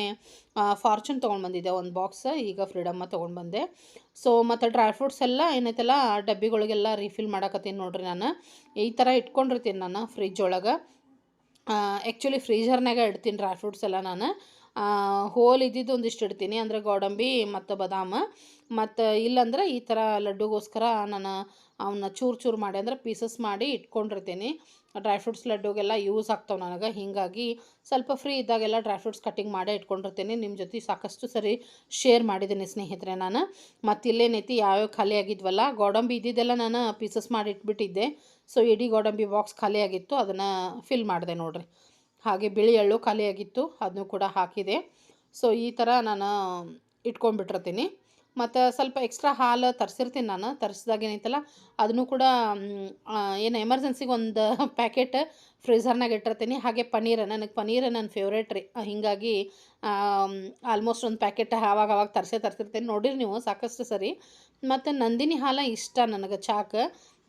Speaker 1: ಫಾರ್ಚೂನ್ ತೊಗೊಂಡು ಬಂದಿದ್ದೆ ಒಂದು ಬಾಕ್ಸ್ ಈಗ ಫ್ರೀಡಮ್ಮ ತೊಗೊಂಡು ಬಂದೆ. ಸೊ ಮತ್ತು ಡ್ರೈ ಫ್ರೂಟ್ಸ್ ಎಲ್ಲ ಏನೈತಲ್ಲ, ಡಬ್ಬಿಗಳಿಗೆಲ್ಲ ರೀಫಿಲ್ ಮಾಡಕತ್ತೀನಿ ನೋಡಿರಿ ನಾನು. ಈ ಥರ ಇಟ್ಕೊಂಡಿರ್ತೀನಿ ನಾನು ಫ್ರಿಜ್ ಒಳಗೆ. ಆ್ಯಕ್ಚುಲಿ ಫ್ರೀಜರ್ನಾಗ ಇಡ್ತೀನಿ ಡ್ರೈ ಫ್ರೂಟ್ಸ್ ಎಲ್ಲ ನಾನು. ಹೋಲ್ ಇದ್ದಿದ್ದು ಒಂದಿಷ್ಟು ಇಡ್ತೀನಿ, ಅಂದರೆ ಗೋಡಂಬಿ ಮತ್ತು ಬದಾಮ. ಮತ್ತು ಇಲ್ಲಂದ್ರೆ ಈ ಥರ ಲಡ್ಡುಗೋಸ್ಕರ ನಾನು ಅವನ್ನ ಚೂರು ಚೂರು ಮಾಡಿ, ಅಂದ್ರೆ ಪೀಸಸ್ ಮಾಡಿ ಇಟ್ಕೊಂಡಿರ್ತೀನಿ. ಡ್ರೈ ಫ್ರೂಟ್ಸ್ ಲಡ್ಡುಗೆಲ್ಲ ಯೂಸ್ ಆಗ್ತಾವೆ ನನಗೆ. ಹೀಗಾಗಿ ಸ್ವಲ್ಪ ಫ್ರೀ ಇದ್ದಾಗೆಲ್ಲ ಡ್ರೈ ಫ್ರೂಟ್ಸ್ ಕಟ್ಟಿಂಗ್ ಮಾಡೇ ಇಟ್ಕೊಂಡಿರ್ತೀನಿ. ನಿಮ್ಮ ಜೊತೆ ಸಾಕಷ್ಟು ಸರಿ ಶೇರ್ ಮಾಡಿದ್ದೀನಿ ಸ್ನೇಹಿತರೆ ನಾನು. ಮತ್ತು ಇಲ್ಲೇನೈತಿ ಯಾವ್ಯಾವ ಖಾಲಿ ಆಗಿದ್ವಲ್ಲ, ಗೋಡಂಬಿ ಇದ್ದಿದ್ದೆಲ್ಲ ನಾನು ಪೀಸಸ್ ಮಾಡಿ ಇಟ್ಬಿಟ್ಟಿದ್ದೆ. ಸೊ ಇಡೀ ಗೋಡಂಬಿ ಬಾಕ್ಸ್ ಖಾಲಿ ಆಗಿತ್ತು. ಅದನ್ನು ಫಿಲ್ ಮಾಡಿದೆ ನೋಡಿರಿ. ಹಾಗೆ ಬಿಳಿ ಎಳ್ಳು ಖಾಲಿಯಾಗಿತ್ತು ಅದನ್ನು ಕೂಡ ಹಾಕಿದೆ. ಸೊ ಈ ಥರ ನಾನು ಇಟ್ಕೊಂಡ್ಬಿಟ್ಟಿರ್ತೀನಿ. ಮತ್ತು ಸ್ವಲ್ಪ ಎಕ್ಸ್ಟ್ರಾ ಹಾಲು ತರಿಸಿರ್ತೀನಿ ನಾನು. ತರಿಸಿದಾಗ ಏನೈತಲ್ಲ, ಅದನ್ನು ಕೂಡ ಏನು ಎಮರ್ಜೆನ್ಸಿಗೆ ಒಂದು ಪ್ಯಾಕೆಟ್ ಫ್ರೀಝರ್ನಾಗ ಇಟ್ಟಿರ್ತೀನಿ. ಹಾಗೆ ಪನ್ನೀರ್, ನನಗೆ ಪನ್ನೀರ್ ನನ್ನ ಫೇವ್ರೇಟ್ ರೀ. ಹೀಗಾಗಿ ಆಲ್ಮೋಸ್ಟ್ ಒಂದು ಪ್ಯಾಕೆಟ್ ಆವಾಗ ಆವಾಗ ತರಿಸೇ ತರಿಸಿರ್ತೀನಿ. ನೋಡಿರಿ ನೀವು, ಸಾಕಷ್ಟು ಸರಿ. ಮತ್ತು ನಂದಿನಿ ಹಾಲು ಇಷ್ಟ ನನಗೆ, ಚಾಕ.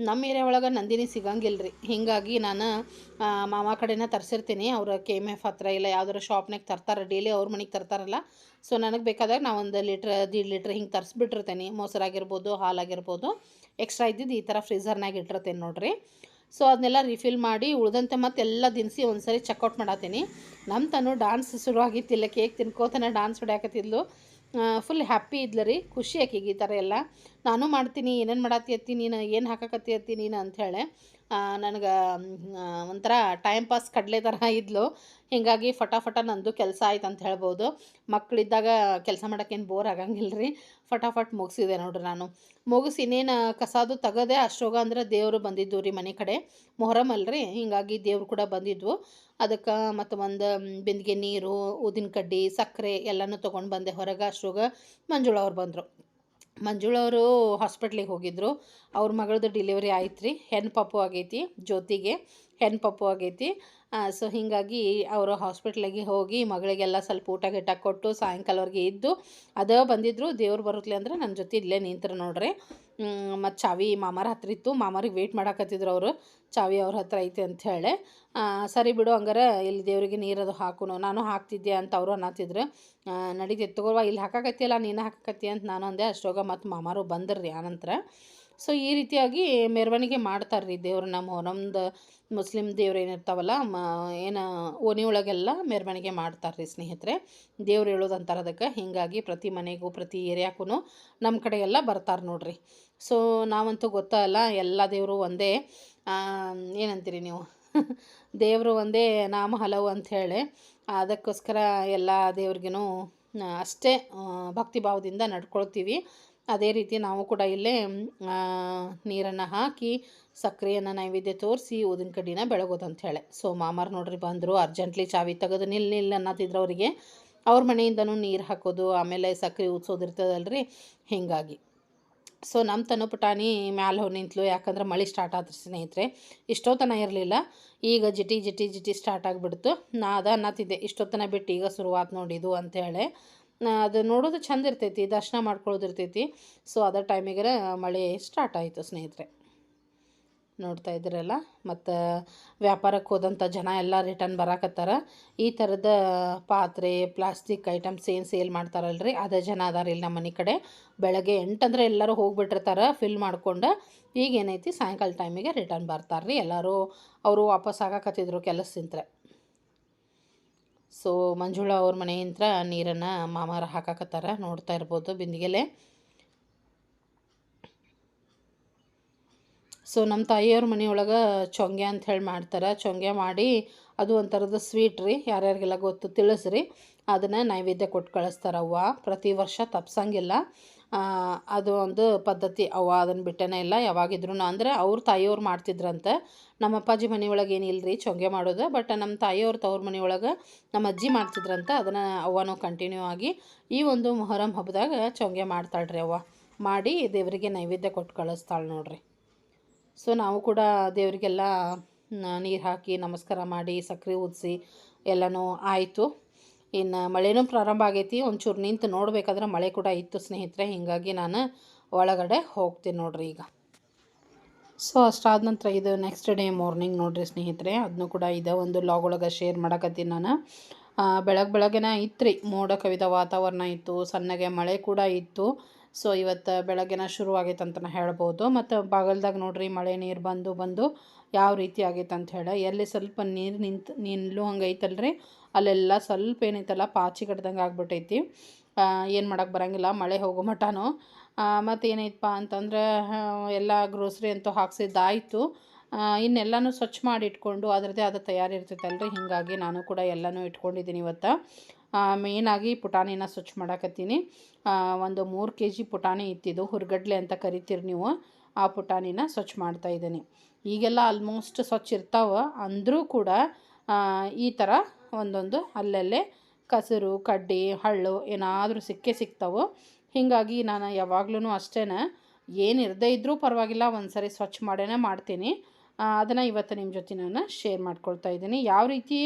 Speaker 1: ನಮ್ಮ ಏರಿಯಾ ಒಳಗೆ ನಂದಿನಿ ಸಿಗಂಗಿಲ್ಲ ರೀ ಹೀಗಾಗಿ ನಾನು ಮಾಮ ಕಡೆನ ತರಿಸಿರ್ತೀನಿ. ಅವ್ರ ಕೆ ಎಂ ಎಫ್ ಹತ್ರ ಇಲ್ಲ ಯಾವ್ದಾರು ಶಾಪ್ನಾಗ ತರ್ತಾರೆ ಡೈಲಿ ಅವ್ರ ಮನೆಗೆ ತರ್ತಾರಲ್ಲ. ಸೊ ನನಗೆ ಬೇಕಾದಾಗ ನಾವು ಒಂದು ಲೀಟ್ರ್, ದೀಡ್ ಲೀಟ್ರ್ ಹಿಂಗೆ ತರಿಸ್ಬಿಟ್ಟಿರ್ತೀನಿ. ಮೊಸರಾಗಿರ್ಬೋದು, ಹಾಲಾಗಿರ್ಬೋದು. ಎಕ್ಸ್ಟ್ರಾ ಇದ್ದಿದ್ದು ಈ ಥರ ಫ್ರೀಝರ್ನಾಗ ಇಟ್ಟಿರ್ತೇನೆ ನೋಡಿರಿ. ಸೊ ಅದನ್ನೆಲ್ಲ ರಿಫಿಲ್ ಮಾಡಿ ಉಳ್ದಂತೆ ಮತ್ತೆ ಎಲ್ಲ ದಿನಸಿ ಒಂದು ಸರಿ ಚೆಕ್ಔಟ್ ಮಾಡತ್ತೀನಿ ನಮ್ಮ ತನು ಡಾನ್ಸ್ ಶುರುವಾಗಿತ್ತಿಲ್ಲ ಕೇಕ್ ತಿನ್ಕೋತಾನೆ ಡಾನ್ಸ್ ಹೊಡ್ಯಾಕತ್ತಿದ್ಲು. ಫುಲ್ ಹ್ಯಾಪಿ ಇದ್ಲ ರೀ. ಖುಷಿ ಆಕಿಗೆ ಈ ಥರ ಎಲ್ಲ. ನಾನು ಮಾಡ್ತೀನಿ, ಏನೇನು ಮಾಡತ್ತಿ ಅತ್ತಿ ನೀನು, ಏನು ಹಾಕಕತ್ತಿ ಅತ್ತಿ ನೀನು ಅಂಥೇಳಿ ನನಗೆ ಒಂಥರ ಟೈಮ್ ಪಾಸ್ ಕಡಲೆ ಥರ ಇದ್ಲು. ಹೀಗಾಗಿ ಫಟಾಫಟ ನಂದು ಕೆಲಸ ಆಯ್ತು ಅಂತ ಹೇಳ್ಬೋದು. ಮಕ್ಕಳಿದ್ದಾಗ ಕೆಲಸ ಮಾಡೋಕ್ಕೇನು ಬೋರ್ ಆಗಂಗಿಲ್ಲ ರೀ ಫಟಾಫಟ್ ಮುಗಿಸಿದೆ ನೋಡ್ರಿ ನಾನು. ಮುಗಿಸಿ ಇನ್ನೇನು ಕಸಾದು ತೆಗದೆ ಅಷ್ಟೋಗ ಅಂದ್ರೆ ದೇವರು ಬಂದಿದ್ದು ರೀ ಮನೆ ಕಡೆ. ಮೊಹರಮ್ ಅಲ್ರಿ. ಹೀಗಾಗಿ ದೇವ್ರು ಕೂಡ ಬಂದಿದ್ವು. ಅದಕ್ಕೆ ಮತ್ತು ಒಂದು ಬಿಂದಿಗೆ ನೀರು, ಊದಿನ ಕಡ್ಡಿ, ಸಕ್ಕರೆ ಎಲ್ಲನೂ ತೊಗೊಂಡು ಬಂದೆ. ಹೊರಗೆ ಅಷ್ಟೋಗ ಮಂಜುಳವ್ರು ಬಂದರು. ಮಂಜುಳವರು ಹಾಸ್ಪಿಟ್ಲಿಗೆ ಹೋಗಿದ್ದರು ಅವ್ರ ಮಗಳದ್ದು ಡಿಲಿವರಿ ಆಯ್ತು ರೀ ಹೆಣ್ಣು ಪಪ್ಪು ಆಗೈತಿ, ಜ್ಯೋತಿಗೆ ಹೆಣ್ಣು ಪಪ್ಪು ಆಗೈತಿ. ಸೊ ಹೀಗಾಗಿ ಅವರು ಹಾಸ್ಪಿಟ್ಲಿಗೆ ಹೋಗಿ ಮಗಳಿಗೆಲ್ಲ ಸ್ವಲ್ಪ ಊಟ ಗೀಟ ಕೊಟ್ಟು ಸಾಯಂಕಾಲವರೆಗೆ ಇದ್ದು ಅದೇ ಬಂದಿದ್ದರು ದೇವ್ರು ಬರುತ್ತಲೆ ಅಂದ್ರೆ ನನ್ನ ಜೊತೆ ಇಲ್ಲೇ ನಿಂತರು ನೋಡ್ರಿ. ಮತ್ತು ಚಾವಿ ಮಾಮಾರ ಹತ್ರ ಇತ್ತು. ಮಾಮಾರಿಗೆ ವೆಯ್ಟ್ ಮಾಡಾಕತ್ತಿದ್ರು ಅವರು. ಚಾವಿ ಅವ್ರ ಹತ್ರ ಐತೆ ಅಂತ ಹೇಳಿ. ಸರಿ ಬಿಡು ಹಂಗಾರೆ ಇಲ್ಲಿ ದೇವರಿಗೆ ನೀರದು ಹಾಕುನು. ನಾನು ಹಾಕ್ತಿದ್ದೆ ಅಂತ ಅವರು ಅನ್ನತ್ತಿದ್ರು. ನಡೀತಿತ್ತು ತಗೋವಾ ಇಲ್ಲಿ ಹಾಕಾಕತ್ತಿಯಲ್ಲ, ನೀನು ಹಾಕಾಕತ್ತಿ ಅಂತ ನಾನು ಅಂದೆ. ಅಷ್ಟೋಗ ಮತ್ತು ಮಾಮಾರು ಬಂದ್ರಿ ಆನಂತರ. ಸೊ ಈ ರೀತಿಯಾಗಿ ಮೆರವಣಿಗೆ ಮಾಡ್ತಾರೆ ರೀ ನಮ್ಮ ಮೊಹರಮ್ದು ಮುಸ್ಲಿಮ್ ದೇವ್ರು ಏನಿರ್ತಾವಲ್ಲ, ಮ, ಏನು, ಓಣಿ ಒಳಗೆಲ್ಲ ಮೆರವಣಿಗೆ ಮಾಡ್ತಾರೆ ರೀ ಸ್ನೇಹಿತರೆ. ದೇವ್ರು ಹೇಳೋದು ಅಂತಾರೆ ಅದಕ್ಕೆ ಹೀಗಾಗಿ ಪ್ರತಿ ಮನೆಗೂ, ಪ್ರತಿ ಏರಿಯಾಕ್ಕೂ ನಮ್ಮ ಕಡೆ ಎಲ್ಲ ಬರ್ತಾರೆ ನೋಡ್ರಿ. ಸೊ ನಾವಂತೂ ಗೊತ್ತಲ್ಲ ಎಲ್ಲ ದೇವರು ಒಂದೇ ಏನಂತೀರಿ ನೀವು? ದೇವರು ಒಂದೇ ನಾಮ ಹಲವು ಅಂಥೇಳಿ ಅದಕ್ಕೋಸ್ಕರ ಎಲ್ಲ ದೇವ್ರಿಗೂ ಅಷ್ಟೇ ಭಕ್ತಿ ಭಾವದಿಂದ ನಡ್ಕೊಳ್ತೀವಿ. ಅದೇ ರೀತಿ ನಾವು ಕೂಡ ಇಲ್ಲೇ ನೀರನ್ನು ಹಾಕಿ ಸಕ್ಕರೆಯನ್ನು ನೈವೇದ್ಯ ತೋರಿಸಿ ಊದಿನ ಕಡ್ಡಿನ ಬೆಳಗೋದು ಅಂತ ಹೇಳಿ. ಸೊ, ಮಾಮಾರ್ ನೋಡ್ರಿ ಬಂದರು ಅರ್ಜೆಂಟ್ಲಿ ಚಾವಿ ತೆಗೆದು ನಿಲ್ ನಿಲ್ ಅನ್ನತ್ತಿದ್ರು ಅವರಿಗೆ. ಅವ್ರ ಮನೆಯಿಂದನೂ ನೀರು ಹಾಕೋದು, ಆಮೇಲೆ ಸಕ್ಕರೆ ಊದ್ಸೋದಿರ್ತದಲ್ರಿ ಹೀಗಾಗಿ. ಸೊ ನಮ್ಮ ತನು ಪುಟಾಣಿ ಮ್ಯಾಲೆ ಹೋಗಿ ನಿಂತಲು, ಯಾಕಂದ್ರೆ ಮಳೆ ಸ್ಟಾರ್ಟ್ ಆದ್ರೆ ಸ್ನೇಹಿತರೆ. ಇಷ್ಟೊತ್ತನ ಇರಲಿಲ್ಲ, ಈಗ ಜಿಟಿ ಜಿಟಿ ಜಿಟಿ ಸ್ಟಾರ್ಟ್ ಆಗಿಬಿಡ್ತು. ನಾ ಅದ ಅನ್ನತ್ತಿದ್ದೆ, ಇಷ್ಟೊತ್ತನ ಬಿಟ್ಟು ಈಗ ಶುರುವಾತ್ ನೋಡಿದು ಅಂತೇಳಿ ನಾ ಅದು ನೋಡೋದು ಚಂದ ಇರ್ತೈತಿ, ದರ್ಶನ ಮಾಡ್ಕೊಳ್ಳೋದು ಇರ್ತೈತಿ. ಸೊ, ಅದೇ ಟೈಮಿಗೆ ಮಳೆ ಸ್ಟಾರ್ಟ್ ಆಯಿತು ಸ್ನೇಹಿತರೆ. ನೋಡ್ತಾ ಇದ್ದೀರಲ್ಲ? ಮತ್ತು ವ್ಯಾಪಾರಕ್ಕೆ ಹೋದಂಥ ಜನ ಎಲ್ಲ ರಿಟರ್ನ್ ಬರಾಕತ್ತಾರ. ಈ ಥರದ ಪಾತ್ರೆ ಪ್ಲಾಸ್ಟಿಕ್ ಐಟಮ್ಸ್ ಏನು ಸೇಲ್ ಮಾಡ್ತಾರಲ್ರಿ? ಅದೇ ಜನ ಅದಾರ ಇಲ್ಲಿ ನಮ್ಮ ಮನೆ ಕಡೆ. ಬೆಳಗ್ಗೆ ಎಂಟಂದ್ರೆ ಎಲ್ಲರೂ ಹೋಗ್ಬಿಟ್ಟಿರ್ತಾರೆ ಫಿಲ್ ಮಾಡ್ಕೊಂಡು. ಈಗ ಏನೈತಿ? ಸಾಯಂಕಾಲ ಟೈಮಿಗೆ ರಿಟರ್ನ್ ಬರ್ತಾರೆ ರೀ ಎಲ್ಲರೂ. ಅವರು ವಾಪಸ್ ಆಗಾಕತ್ತಿದ್ರು ಕೆಲಸದಿಂತ್ರ ಸೊ ಮಂಜುಳಾ ಅವ್ರ ಮನೆಯಿಂದ ನೀರನ್ನು ಮಾಮಾರ ಹಾಕಾಕತ್ತಾರ. ನೋಡ್ತಾ ಇರ್ಬೋದು ಬಿಂದಿಗೆಲೆ. ಸೊ ನಮ್ಮ ತಾಯಿಯವ್ರ ಮನೆಯೊಳಗೆ ಚೊಂಗೆ ಅಂತ ಹೇಳಿ ಮಾಡ್ತಾರೆ. ಚೊಂಗೆ ಮಾಡಿ ಅದು ಒಂಥರದ ಸ್ವೀಟ್ ರೀ, ಯಾರ್ಯಾರಿಗೆಲ್ಲ ಗೊತ್ತು ತಿಳಿಸ್ರಿ. ಅದನ್ನು ನೈವೇದ್ಯ ಕೊಟ್ಟು ಕಳಿಸ್ತಾರೆ ಅವ್ವ. ಪ್ರತಿ ವರ್ಷ ತಪ್ಸಂಗಿಲ್ಲ. ಅದು ಒಂದು ಪದ್ಧತಿ. ಅವ್ವ ಅದನ್ನು ಬಿಟ್ಟೇನೆ ಇಲ್ಲ. ಯಾವಾಗಿದ್ರು ಅಂದರೆ ಅವ್ರ ತಾಯಿಯವ್ರು ಮಾಡ್ತಿದ್ರಂತೆ. ನಮ್ಮ ಅಪ್ಪಾಜಿ ಮನೆಯೊಳಗೆ ಏನಿಲ್ಲ ರೀ ಚೊಂಗೆ ಮಾಡೋದು. ಬಟ್ ನಮ್ಮ ತಾಯಿಯವ್ರ ತವ್ರ ಮನೆಯೊಳಗೆ ನಮ್ಮ ಅಜ್ಜಿ ಮಾಡ್ತಿದ್ರಂತೆ. ಅದನ್ನು ಅವ್ವನೂ ಕಂಟಿನ್ಯೂ ಆಗಿ ಈ ಒಂದು ಮೊಹರಂ ಹಬ್ಬದಾಗ ಚೊಂಗೆ ಮಾಡ್ತಾಳ್ರಿ ಅವ್ವ. ಮಾಡಿ ದೇವರಿಗೆ ನೈವೇದ್ಯ ಕೊಟ್ಟು ಕಳಿಸ್ತಾಳೆ ನೋಡ್ರಿ. ಸೊ ನಾವು ಕೂಡ ದೇವರಿಗೆಲ್ಲ ನೀರು ಹಾಕಿ ನಮಸ್ಕಾರ ಮಾಡಿ ಸಕ್ಕರೆ ಊದಿಸಿ ಎಲ್ಲನೂ ಆಯಿತು. ಇನ್ನು ಮಳೆನೂ ಪ್ರಾರಂಭ ಆಗೈತಿ. ಒಂಚೂರು ನಿಂತು ನೋಡಬೇಕಾದ್ರೆ ಮಳೆ ಕೂಡ ಇತ್ತು ಸ್ನೇಹಿತರೆ. ಹೀಗಾಗಿ ನಾನು ಒಳಗಡೆ ಹೋಗ್ತೀನಿ ನೋಡ್ರಿ ಈಗ. ಸೊ ಅಷ್ಟಾದ ನಂತರ ಇದು ನೆಕ್ಸ್ಟ್ ಡೇ ಮಾರ್ನಿಂಗ್ ನೋಡ್ರಿ ಸ್ನೇಹಿತರೆ. ಅದನ್ನು ಕೂಡ ಇದೆ ಒಂದು ಲಾಗ್ ಒಳಗೆ ಶೇರ್ ಮಾಡಕತ್ತೀನಿ ನಾನು. ಬೆಳಗ್ಗೆ ಬೆಳಗ್ಗೆನ ಇತ್ತು ರೀ ಮೋಡ ಕವಿದ ವಾತಾವರಣ ಇತ್ತು. ಸಣ್ಣಗೆ ಮಳೆ ಕೂಡ ಇತ್ತು. ಸೊ ಇವತ್ತು ಬೆಳಗ್ಗೆನ ಶುರು ಆಗೈತೆ ಹೇಳ್ಬೋದು. ಮತ್ತು ಬಾಗಲ್ದಾಗ ನೋಡ್ರಿ ಮಳೆ ನೀರು ಬಂದು ಬಂದು ಯಾವ ರೀತಿ ಆಗೈತೆ ಅಂತ ಹೇಳಿ. ಎಲ್ಲಿ ಸ್ವಲ್ಪ ನೀರು ನಿಂತು ನಿಲ್ಲು ಹಂಗೆ ಐತಲ್ರಿ ಅಲ್ಲೆಲ್ಲ ಸ್ವಲ್ಪ ಏನೈತಲ್ಲ ಪಾಚಿ ಕಟ್ದಂಗೆ ಆಗ್ಬಿಟ್ಟೈತಿ ಏನು ಮಾಡೋಕ್ಕೆ ಬರೋಂಗಿಲ್ಲ. ಮಳೆ ಹೋಗೋ ಮಟನೂ ಮತ್ತು ಏನೈತಪ್ಪ ಅಂತಂದ್ರೆ ಎಲ್ಲ ಗ್ರೋಸ್ರಿ ಅಂತೂ ಹಾಕ್ಸಿದ್ದಾಯಿತು. ಇನ್ನೆಲ್ಲನೂ ಸ್ವಚ್ಛ ಮಾಡಿ ಇಟ್ಕೊಂಡು ಅದರದ್ದೇ ಅದು ತಯಾರಿ ಇರ್ತೈತಲ್ರಿ. ಹೀಗಾಗಿ ನಾನು ಕೂಡ ಎಲ್ಲನೂ ಇಟ್ಕೊಂಡಿದ್ದೀನಿ ಇವತ್ತು. ಮೇಯ್ನಾಗಿ ಪುಟಾಣಿನ ಸ್ವಚ್ಛ ಮಾಡಾಕತ್ತೀನಿ. ಒಂದು ಮೂರು ಕೆ ಜಿ ಪುಟಾಣಿ ಇತ್ತಿದ್ದು ಹುರ್ಗಡ್ಲೆ ಅಂತ ಕರಿತೀರಿ ನೀವು, ಆ ಪುಟಾಣಿನ ಸ್ವಚ್ಛ ಮಾಡ್ತಾ ಇದ್ದೀನಿ. ಈಗೆಲ್ಲ ಆಲ್ಮೋಸ್ಟ್ ಸ್ವಚ್ಛ ಇರ್ತಾವೆ, ಅಂದರೂ ಕೂಡ ಈ ಥರ ಒಂದೊಂದು ಅಲ್ಲಲ್ಲೇ ಕಸರು, ಕಡ್ಡಿ, ಹಳ್ಳು ಏನಾದರೂ ಸಿಕ್ಕೇ ಸಿಗ್ತಾವೋ. ಹೀಗಾಗಿ ನಾನು ಯಾವಾಗ್ಲೂ ಅಷ್ಟೇ ಏನು ಇರದೇ ಇದ್ದರೂ ಪರವಾಗಿಲ್ಲ ಒಂದು ಸರಿ ಸ್ವಚ್ಛ ಮಾಡೇ ಮಾಡ್ತೀನಿ. ಅದನ್ನು ಇವತ್ತು ನಿಮ್ಮ ಜೊತೆ ನಾನು ಶೇರ್ ಮಾಡ್ಕೊಳ್ತಾ ಇದ್ದೀನಿ. ಯಾವ ರೀತಿ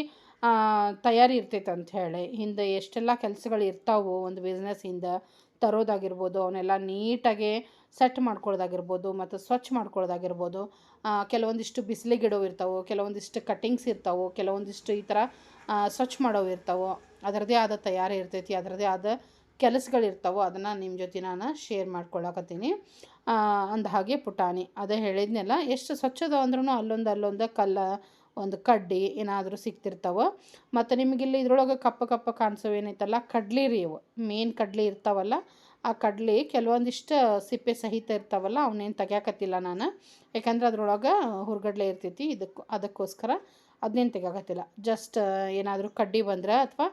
Speaker 1: ತಯಾರಿ ಇರ್ತೈತೆ ಅಂತ ಹೇಳಿ. ಹಿಂದೆ ಎಷ್ಟೆಲ್ಲ ಕೆಲಸಗಳು ಇರ್ತಾವೋ ಒಂದು ಬಿಸ್ನೆಸ್ಸಿಂದ ತರೋದಾಗಿರ್ಬೋದು, ಅವನ್ನೆಲ್ಲ ನೀಟಾಗಿ ಸೆಟ್ ಮಾಡ್ಕೊಳ್ಳೋದಾಗಿರ್ಬೋದು ಮತ್ತು ಸ್ವಚ್ಛ ಮಾಡ್ಕೊಳ್ಳೋದಾಗಿರ್ಬೋದು. ಕೆಲವೊಂದಿಷ್ಟು ಬಿಸಿಲಿಗಿಡೋವು ಇರ್ತಾವೆ, ಕೆಲವೊಂದಿಷ್ಟು ಕಟ್ಟಿಂಗ್ಸ್ ಇರ್ತಾವೆ, ಕೆಲವೊಂದಿಷ್ಟು ಈ ಥರ ಸ್ವಚ್ಛ ಮಾಡೋವು ಇರ್ತಾವೆ, ಅದರದ್ದೇ ಆದ ತಯಾರಿ ಇರ್ತೈತಿ, ಅದರದ್ದೇ ಆದ ಕೆಲಸಗಳಿರ್ತಾವೋ ಅದನ್ನು ನಿಮ್ಮ ಜೊತೆ ನಾನು ಶೇರ್ ಮಾಡ್ಕೊಳಕತ್ತೀನಿ. ಅಂದ ಹಾಗೆ ಪುಟಾಣಿ. ಅದೇ ಹೇಳಿದ್ನೆಲ್ಲ, ಎಷ್ಟು ಸ್ವಚ್ಛದ ಅಂದ್ರೂ ಅಲ್ಲೊಂದು ಅಲ್ಲೊಂದು ಕಲ್ಲ ಒಂದು ಕಡ್ಡಿ ಏನಾದರೂ ಸಿಗ್ತಿರ್ತಾವೆ. ಮತ್ತು ನಿಮಗಿಲ್ಲಿ ಇದ್ರೊಳಗೆ ಕಪ್ಪ ಕಪ್ಪ ಕಾಣಿಸೋ ಏನೈತಲ್ಲ ಕಡ್ಲಿ ರೀ ಇವು. ಮೇನ್ ಕಡ್ಲಿ ಇರ್ತಾವಲ್ಲ, ಆ ಕಡ್ಲಿ ಕೆಲವೊಂದಿಷ್ಟು ಸಿಪ್ಪೆ ಸಹಿತ ಇರ್ತಾವಲ್ಲ ಅವನ್ನೇನು ತೆಗ್ಯಾಕತ್ತಿಲ್ಲ ನಾನು. ಯಾಕಂದ್ರೆ ಅದ್ರೊಳಗೆ ಹುರ್ಗಡ್ಲೆ ಇರ್ತೈತಿ, ಇದಕ್ಕೆ, ಅದಕ್ಕೋಸ್ಕರ ಅದನ್ನೇನು ತೆಗ್ಯಾಕತ್ತಿಲ್ಲ. ಜಸ್ಟ್ ಏನಾದರೂ ಕಡ್ಡಿ ಬಂದರೆ ಅಥವಾ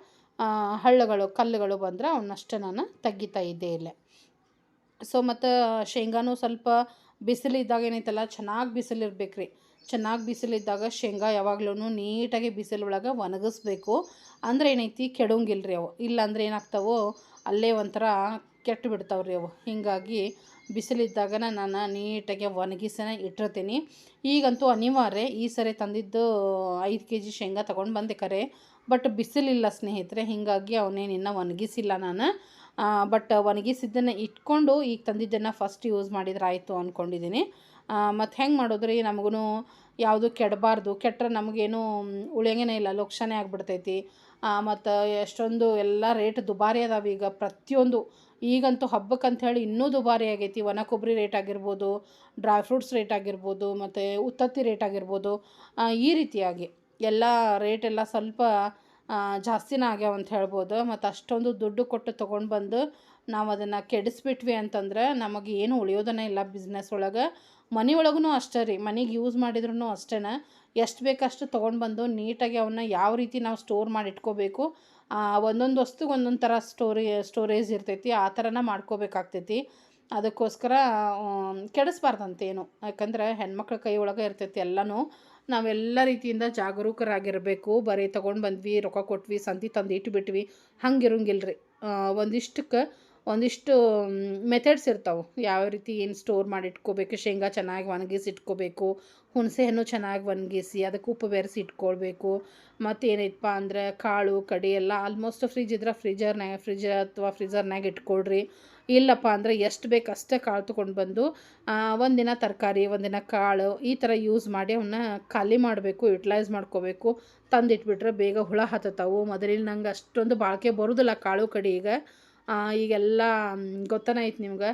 Speaker 1: ಹಳ್ಳಗಳು, ಕಲ್ಲುಗಳು ಬಂದರೆ ಅವನ್ನಷ್ಟೇ ನಾನು ತೆಗಿತಾ ಇದ್ದೆ ಇಲ್ಲೇ. ಸೊ ಮತ್ತು ಶೇಂಗಾನು ಸ್ವಲ್ಪ ಬಿಸಿಲಿದ್ದಾಗ ಏನೈತಲ್ಲ, ಚೆನ್ನಾಗಿ ಬಿಸಿಲಿರ್ಬೇಕು ರೀ ಚೆನ್ನಾಗಿ ಬಿಸಿಲಿದ್ದಾಗ ಶೇಂಗಾ ಯಾವಾಗ್ಲೂ ನೀಟಾಗಿ ಬಿಸಿಲೊಳಗೆ ಒಣಗಿಸ್ಬೇಕು. ಅಂದ್ರೆ ಏನೈತಿ? ಕೆಡೋಂಗಿಲ್ಲ ರೀ ಅವು. ಇಲ್ಲಾಂದ್ರೆ ಏನಾಗ್ತಾವೋ ಅಲ್ಲೇ ಒಂಥರ ಕೆಟ್ಟು ಬಿಡ್ತಾವೆ ರೀ ಅವು. ಹೀಗಾಗಿ ಬಿಸಿಲಿದ್ದಾಗನ ನಾನು ನೀಟಾಗಿ ಒಣಗಿಸನೇ ಇಟ್ಟಿರ್ತೀನಿ. ಈಗಂತೂ ಅನಿವಾರ್ಯ ಈ ಸರಿ ತಂದಿದ್ದು ಐದು ಕೆ ಜಿ ಶೇಂಗಾ ತೊಗೊಂಡು ಬಂದೆ ಕರೆ. ಬಟ್ ಬಿಸಿಲಿಲ್ಲ ಸ್ನೇಹಿತರೆ, ಹೀಗಾಗಿ ಅವನೇನು ಇನ್ನೂ ಒಣಗಿಸಿಲ್ಲ ನಾನು. ಬಟ್ ಒಣಗಿಸಿದ್ದನ್ನು ಇಟ್ಕೊಂಡು ಈಗ ತಂದಿದ್ದನ್ನು ಫಸ್ಟ್ ಯೂಸ್ ಮಾಡಿದ್ರೆ ಆಯಿತು ಅಂದ್ಕೊಂಡಿದ್ದೀನಿ ಮತ್ತು ಹೆಂಗೆ ಮಾಡೋದ್ರಿ? ನಮಗೂ ಯಾವುದು ಕೆಡಬಾರ್ದು. ಕೆಟ್ಟರೆ ನಮಗೇನು ಉಳಿಯಂಗೇನೇ ಇಲ್ಲ. ಲೋಕ್ಷಾನೇ ಆಗಿಬಿಡ್ತೈತಿ. ಮತ್ತು ಎಷ್ಟೊಂದು ಎಲ್ಲ ರೇಟ್ ದುಬಾರಿ ಅದಾವೆ ಈಗ. ಪ್ರತಿಯೊಂದು ಈಗಂತೂ ಹಬ್ಬಕ್ಕೆ ಅಂಥೇಳಿ ಇನ್ನೂ ದುಬಾರಿ ಆಗೈತಿ. ಒಣ ಕೊಬ್ಬರಿ ರೇಟ್ ಆಗಿರ್ಬೋದು ಡ್ರೈ ಫ್ರೂಟ್ಸ್ ರೇಟ್ ಆಗಿರ್ಬೋದು, ಮತ್ತು ಉತ್ತತ್ತಿ ರೇಟ್ ಆಗಿರ್ಬೋದು. ಈ ರೀತಿಯಾಗಿ ಎಲ್ಲ ರೇಟ್ ಎಲ್ಲ ಸ್ವಲ್ಪ ಜಾಸ್ತಿನೇ ಆಗ್ಯಾವ ಅಂತ ಹೇಳ್ಬೋದು. ಮತ್ತು ಅಷ್ಟೊಂದು ದುಡ್ಡು ಕೊಟ್ಟು ತೊಗೊಂಡು ಬಂದು ನಾವು ಅದನ್ನು ಕೆಡಿಸ್ಬಿಟ್ವಿ ಅಂತಂದ್ರೆ ನಮಗೆ ಏನು ಉಳಿಯೋದನ್ನೇ ಇಲ್ಲ ಬಿಸ್ನೆಸ್ ಒಳಗೆ. ಮನೆ ಒಳಗೂ ಅಷ್ಟೇ ರೀ, ಮನೆಗೆ ಯೂಸ್ ಮಾಡಿದ್ರೂ ಅಷ್ಟೇ ಎಷ್ಟು ಬೇಕಷ್ಟು ತೊಗೊಂಡು ಬಂದು ನೀಟಾಗಿ ಅವನ್ನ ಯಾವ ರೀತಿ ನಾವು ಸ್ಟೋರ್ ಮಾಡಿ ಇಟ್ಕೋಬೇಕು ಒಂದೊಂದು ವಸ್ತುಗೆ ಒಂದೊಂದು ಥರ ಸ್ಟೋರಿ ಸ್ಟೋರೇಜ್ ಇರ್ತೈತಿ, ಆ ಥರನ ಮಾಡ್ಕೋಬೇಕಾಗ್ತೈತಿ. ಅದಕ್ಕೋಸ್ಕರ ಕೆಡಿಸ್ಬಾರ್ದಂತೇನು ಯಾಕಂದ್ರೆ ಹೆಣ್ಮಕ್ಳ ಕೈ ಒಳಗೆ ಇರ್ತೈತಿ ಎಲ್ಲನೂ. ನಾವೆಲ್ಲ ರೀತಿಯಿಂದ ಜಾಗರೂಕರಾಗಿರಬೇಕು. ಬರೀ ತೊಗೊಂಡು ಬಂದ್ವಿ, ರೊಕ್ಕ ಕೊಟ್ವಿ, ಸಂತಿ ತಂದು ಇಟ್ಬಿಟ್ವಿ ಹಂಗೆ ಇರೋಂಗಿಲ್ಲ ರೀ ಒಂದಿಷ್ಟಕ್ಕೆ ಒಂದಿಷ್ಟು ಮೆಥಡ್ಸ್ ಇರ್ತಾವೆ. ಯಾವ ರೀತಿ ಏನು ಸ್ಟೋರ್ ಮಾಡಿ ಇಟ್ಕೋಬೇಕು ಶೇಂಗಾ ಚೆನ್ನಾಗಿ ಒಣಗಿಸಿ ಇಟ್ಕೋಬೇಕು, ಹುಣಸೆ ಹಣ್ಣು ಚೆನ್ನಾಗಿ ಒಣಗಿಸಿ ಅದಕ್ಕೆ ಉಪ್ಪು ಬೆರೆಸಿ ಇಟ್ಕೊಳ್ಬೇಕು. ಮತ್ತು ಏನೈತಪ್ಪ ಅಂದ್ರೆ ಕಾಳು, ಕಡಿ ಎಲ್ಲ ಆಲ್ಮೋಸ್ಟ್ ಫ್ರಿಜ್ ಇದ್ರೆ ಫ್ರಿಜರ್ನಾಗ ಫ್ರಿಜ್ ಅಥವಾ ಫ್ರಿಜರ್ನಾಗ ಇಟ್ಕೊಳ್ರಿ. ಇಲ್ಲಪ್ಪ ಅಂದರೆ ಎಷ್ಟು ಬೇಕು ಅಷ್ಟೇ ಕಾಳು ತೊಗೊಂಡು ಬಂದು ಒಂದಿನ ತರಕಾರಿ, ಒಂದಿನ ಕಾಳು ಈ ಥರ ಯೂಸ್ ಮಾಡಿ ಅವನ್ನ ಖಾಲಿ ಮಾಡಬೇಕು ಯುಟಿಲೈಸ್ ಮಾಡ್ಕೋಬೇಕು. ತಂದಿಟ್ಬಿಟ್ರೆ ಬೇಗ ಹುಳ ಹತ್ತತಾವು. ಮೊದಲಿನ ನಂಗೆ ಅಷ್ಟೊಂದು ಬಾಳಿಕೆ ಬರೋದಿಲ್ಲ ಕಾಳು, ಕಡಿ ಈಗ. ಈಗೆಲ್ಲ ಗೊತ್ತಾನೆ ಐತೆ ನಿಮ್ಗೆ.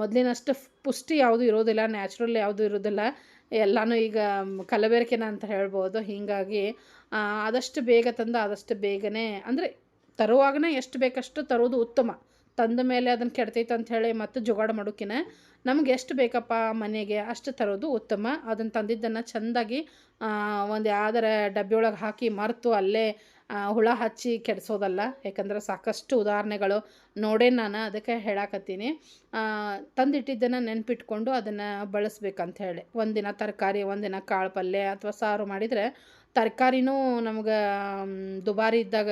Speaker 1: ಮೊದಲಿನಷ್ಟು ಪುಷ್ಟಿ ಯಾವುದು ಇರೋದಿಲ್ಲ, ನ್ಯಾಚುರಲ್ ಯಾವುದು ಇರೋದಿಲ್ಲ. ಎಲ್ಲನೂ ಈಗ ಕಲಬೆರಕೆನ ಅಂತ ಹೇಳ್ಬೋದು. ಹೀಗಾಗಿ ಆದಷ್ಟು ಬೇಗ ತಂದು ಆದಷ್ಟು ಬೇಗನೆ, ಅಂದರೆ ತರುವಾಗನೇ ಎಷ್ಟು ಬೇಕಷ್ಟು ತರೋದು ಉತ್ತಮ. ತಂದ ಮೇಲೆ ಅದನ್ನು ಕೆಡ್ತೈತೆ ಹೇಳಿ ಮತ್ತೆ ಜುಗಾಡ ಮಾಡೋಕಿನ ನಮ್ಗೆ ಎಷ್ಟು ಬೇಕಪ್ಪ ಮನೆಗೆ ಅಷ್ಟು ತರೋದು ಉತ್ತಮ. ಅದನ್ನು ತಂದಿದ್ದನ್ನು ಚೆಂದಾಗಿ ಒಂದು ಯಾವ್ದಾರ ಡಬ್ಬಿ ಒಳಗೆ ಹಾಕಿ ಮರೆತು ಅಲ್ಲೇ ಹುಳ ಹಚ್ಚಿ ಕೆಡಿಸೋದಲ್ಲ. ಯಾಕಂದ್ರೆ ಸಾಕಷ್ಟು ಉದಾಹರಣೆಗಳು ನೋಡೇ ನಾನು ಅದಕ್ಕೆ ಹೇಳಾಕತ್ತೀನಿ. ತಂದಿಟ್ಟಿದ್ದನ್ನು ನೆನಪಿಟ್ಕೊಂಡು ಅದನ್ನು ಬಳಸ್ಬೇಕಂತ ಹೇಳಿ. ಒಂದಿನ ತರಕಾರಿ, ಒಂದಿನ ಕಾಳು ಪಲ್ಯ ಅಥವಾ ಸಾರು ಮಾಡಿದರೆ ತರಕಾರಿನೂ ನಮ್ಗೆ ದುಬಾರಿ ಇದ್ದಾಗ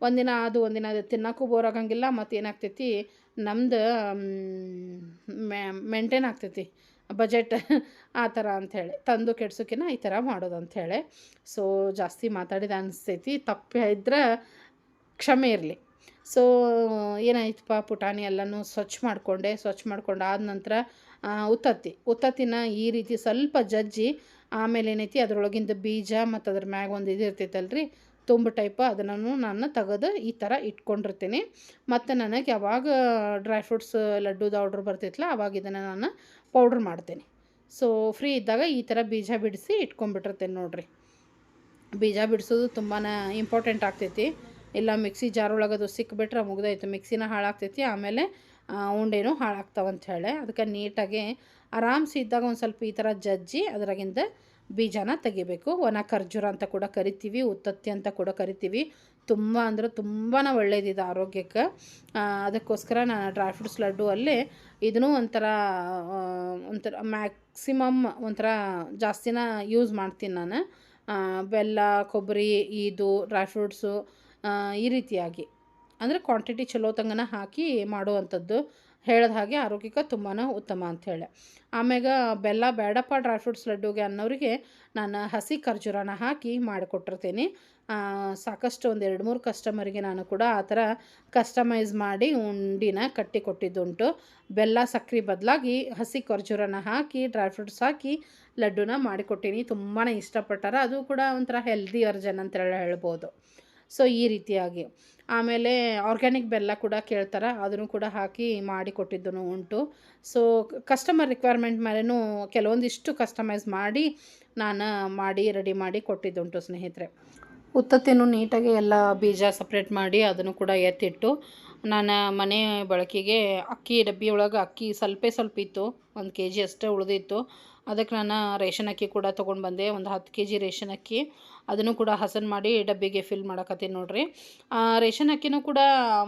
Speaker 1: ಒಂದಿನ ಅದು ಒಂದಿನ ಅದು ತಿನ್ನೋಕ್ಕೂ ಬೋರ್ ಆಗಂಗಿಲ್ಲ ಮತ್ತು ಏನಾಗ್ತೈತಿ ನಮ್ದು ಮೇಂಟೈನ್ ಆಗ್ತೈತಿ. ಬಜೆಟ್ ಆ ಥರ ಅಂಥೇಳಿ, ತಂದು ಕೆಡ್ಸೋಕಿನ ಈ ಥರ ಮಾಡೋದು ಅಂಥೇಳಿ. ಸೊ ಜಾಸ್ತಿ ಮಾತಾಡಿದ ಅನಿಸ್ತೈತಿ ತಪ್ಪು ಇದ್ರೆ ಕ್ಷಮೆ ಇರಲಿ. ಸೊ ಏನಾಯ್ತಪ್ಪ ಪುಟಾಣಿ ಎಲ್ಲನೂ ಸ್ವಚ್ಛ ಮಾಡಿಕೊಂಡೆ, ಸ್ವಚ್ಛ ಮಾಡ್ಕೊಂಡು ಆದ ನಂತರ ಉತ್ತತ್ತಿ. ಉತ್ತತ್ತಿನ ಈ ರೀತಿ ಸ್ವಲ್ಪ ಜಜ್ಜಿ, ಆಮೇಲೆ ಏನೈತಿ ಅದರೊಳಗಿಂದ ಬೀಜ ಮತ್ತು ಅದ್ರ ಮ್ಯಾಗ ಒಂದು ಇದು ಇರ್ತೈತಲ್ರಿ ತುಂಬು ಟೈಪ್ ಅದನ್ನು ನಾನು ತೆಗೆದು ಈ ಥರ ಇಟ್ಕೊಂಡಿರ್ತೀನಿ. ಮತ್ತು ನನಗೆ ಯಾವಾಗ ಡ್ರೈ ಫ್ರೂಟ್ಸ್ ಲಡ್ಡುದು ಆರ್ಡ್ರ್ ಬರ್ತೈತಲ್ಲ ಅವಾಗ ಇದನ್ನು ನಾನು ಪೌಡ್ರ್ ಮಾಡ್ತೀನಿ. ಸೊ ಫ್ರೀ ಇದ್ದಾಗ ಈ ಥರ ಬೀಜ ಬಿಡಿಸಿ ಇಟ್ಕೊಂಡ್ಬಿಟ್ಟಿರ್ತೀನಿ ನೋಡಿರಿ. ಬೀಜ ಬಿಡಿಸೋದು ತುಂಬಾ ಇಂಪಾರ್ಟೆಂಟ್ ಆಗ್ತೈತಿ. ಇಲ್ಲ ಮಿಕ್ಸಿ ಜಾರ್ ಒಳಗೆ ಅದು ಸಿಕ್ಕಿಬಿಟ್ರೆ ಮುಗ್ದಾಯ್ತು. ಮಿಕ್ಸಿನ ಹಾಳಾಗ್ತೈತಿ. ಆಮೇಲೆ ಉಂಡೆನೂ ಹಾಳಾಗ್ತಾವಂತ ಹೇಳಿ. ಅದಕ್ಕೆ ನೀಟಾಗಿ ಆರಾಮ್ಸಿ ಇದ್ದಾಗ ಒಂದು ಸ್ವಲ್ಪ ಈ ಥರ ಜಜ್ಜಿ ಅದರಾಗಿಂದ ಬೀಜನ ತೆಗಿಬೇಕು. ಒಣ ಖರ್ಜೂರ ಅಂತ ಕೂಡ ಕರಿತೀವಿ, ಉತ್ತತ್ತಿ ಅಂತ ಕೂಡ ಕರಿತೀವಿ. ತುಂಬ ಅಂದರೆ ತುಂಬಾ ಒಳ್ಳೆಯದಿದೆ ಆರೋಗ್ಯಕ್ಕೆ. ಅದಕ್ಕೋಸ್ಕರ ನಾನು ಡ್ರೈ ಫ್ರೂಟ್ಸ್ ಲಡ್ಡು ಅಲ್ಲಿ ಇದನ್ನೂ ಒಂಥರ ಒಂಥರ ಮ್ಯಾಕ್ಸಿಮಮ್ ಒಂಥರ ಜಾಸ್ತಿನ ಯೂಸ್ ಮಾಡ್ತೀನಿ ನಾನು. ಬೆಲ್ಲ, ಕೊಬ್ಬರಿ ಇದು ಡ್ರೈ ಫ್ರೂಟ್ಸು ಈ ರೀತಿಯಾಗಿ. ಅಂದರೆ ಕ್ವಾಂಟಿಟಿ ಚಲೋ ತಂಗನ ಹಾಕಿ ಮಾಡುವಂಥದ್ದು. ಹೇಳ್ದ ಹಾಗೆ ಆರೋಗ್ಯಕ್ಕೆ ತುಂಬಾ ಉತ್ತಮ ಅಂಥೇಳಿ ಆಮ್ಯಾಗ ಬೆಲ್ಲ ಬೇಡಪ್ಪ ಡ್ರೈ ಫ್ರೂಟ್ಸ್ ಲಡ್ಡುಗೆ ಅನ್ನೋರಿಗೆ ನಾನು ಹಸಿ ಖರ್ಜೂರನ ಹಾಕಿ ಮಾಡಿಕೊಟ್ಟಿರ್ತೀನಿ. ಸಾಕಷ್ಟು ಒಂದು ಎರಡು ಮೂರು ಕಸ್ಟಮರಿಗೆ ನಾನು ಕೂಡ ಆ ಥರ ಕಸ್ಟಮೈಸ್ ಮಾಡಿ ಉಂಡಿನ ಕಟ್ಟಿ ಕೊಟ್ಟಿದ್ದುಂಟು. ಬೆಲ್ಲ ಸಕ್ಕರೆ ಬದಲಾಗಿ ಹಸಿ ಖರ್ಜೂರನ ಹಾಕಿ ಡ್ರೈ ಫ್ರೂಟ್ಸ್ ಹಾಕಿ ಲಡ್ಡುನ ಮಾಡಿಕೊಟ್ಟೀನಿ. ತುಂಬಾ ಇಷ್ಟಪಟ್ಟಾರ. ಅದು ಕೂಡ ಒಂಥರ ಹೆಲ್ದಿ ವರ್ಜನ್ ಅಂತೇಳಿ ಹೇಳ್ಬೋದು. ಸೊ ಈ ರೀತಿಯಾಗಿ. ಆಮೇಲೆ ಆರ್ಗ್ಯಾನಿಕ್ ಬೆಲ್ಲ ಕೂಡ ಕೇಳ್ತಾರೆ, ಅದನ್ನು ಕೂಡ ಹಾಕಿ ಮಾಡಿ ಕೊಟ್ಟಿದ್ದನು ಉಂಟು. ಸೊ ಕಸ್ಟಮರ್ ರಿಕ್ವೈರ್ಮೆಂಟ್ ಮೇಲೆನೂ ಕೆಲವೊಂದಿಷ್ಟು ಕಸ್ಟಮೈಸ್ ಮಾಡಿ ನಾನು ಮಾಡಿ ರೆಡಿ ಮಾಡಿ ಕೊಟ್ಟಿದ್ದುಂಟು ಸ್ನೇಹಿತರೆ. ಉತ್ತತ್ತಿನ ನೀಟಾಗಿ ಎಲ್ಲ ಬೀಜ ಸಪ್ರೇಟ್ ಮಾಡಿ ಅದನ್ನು ಕೂಡ ಎತ್ತಿಟ್ಟು, ನಾನು ಮನೆ ಬಳಕೆಗೆ ಅಕ್ಕಿ ಡಬ್ಬಿ ಒಳಗೆ ಅಕ್ಕಿ ಸ್ವಲ್ಪ ಸ್ವಲ್ಪ ಇತ್ತು, ಒಂದು ಕೆ ಜಿ ಅಷ್ಟೇ ಉಳಿದಿತ್ತು. ಅದಕ್ಕೆ ನಾನು ರೇಷನ್ ಅಕ್ಕಿ ಕೂಡ ತೊಗೊಂಡು ಬಂದೆ ಒಂದು ಹತ್ತು ಕೆ ಜಿ ರೇಷನ್ ಅಕ್ಕಿ. ಅದನ್ನು ಕೂಡ ಹಸನ್ ಮಾಡಿ ಡಬ್ಬಿಗೆ ಫಿಲ್ ಮಾಡಕತ್ತೀನಿ ನೋಡಿರಿ. ರೇಷನ್ ಅಕ್ಕಿನೂ ಕೂಡ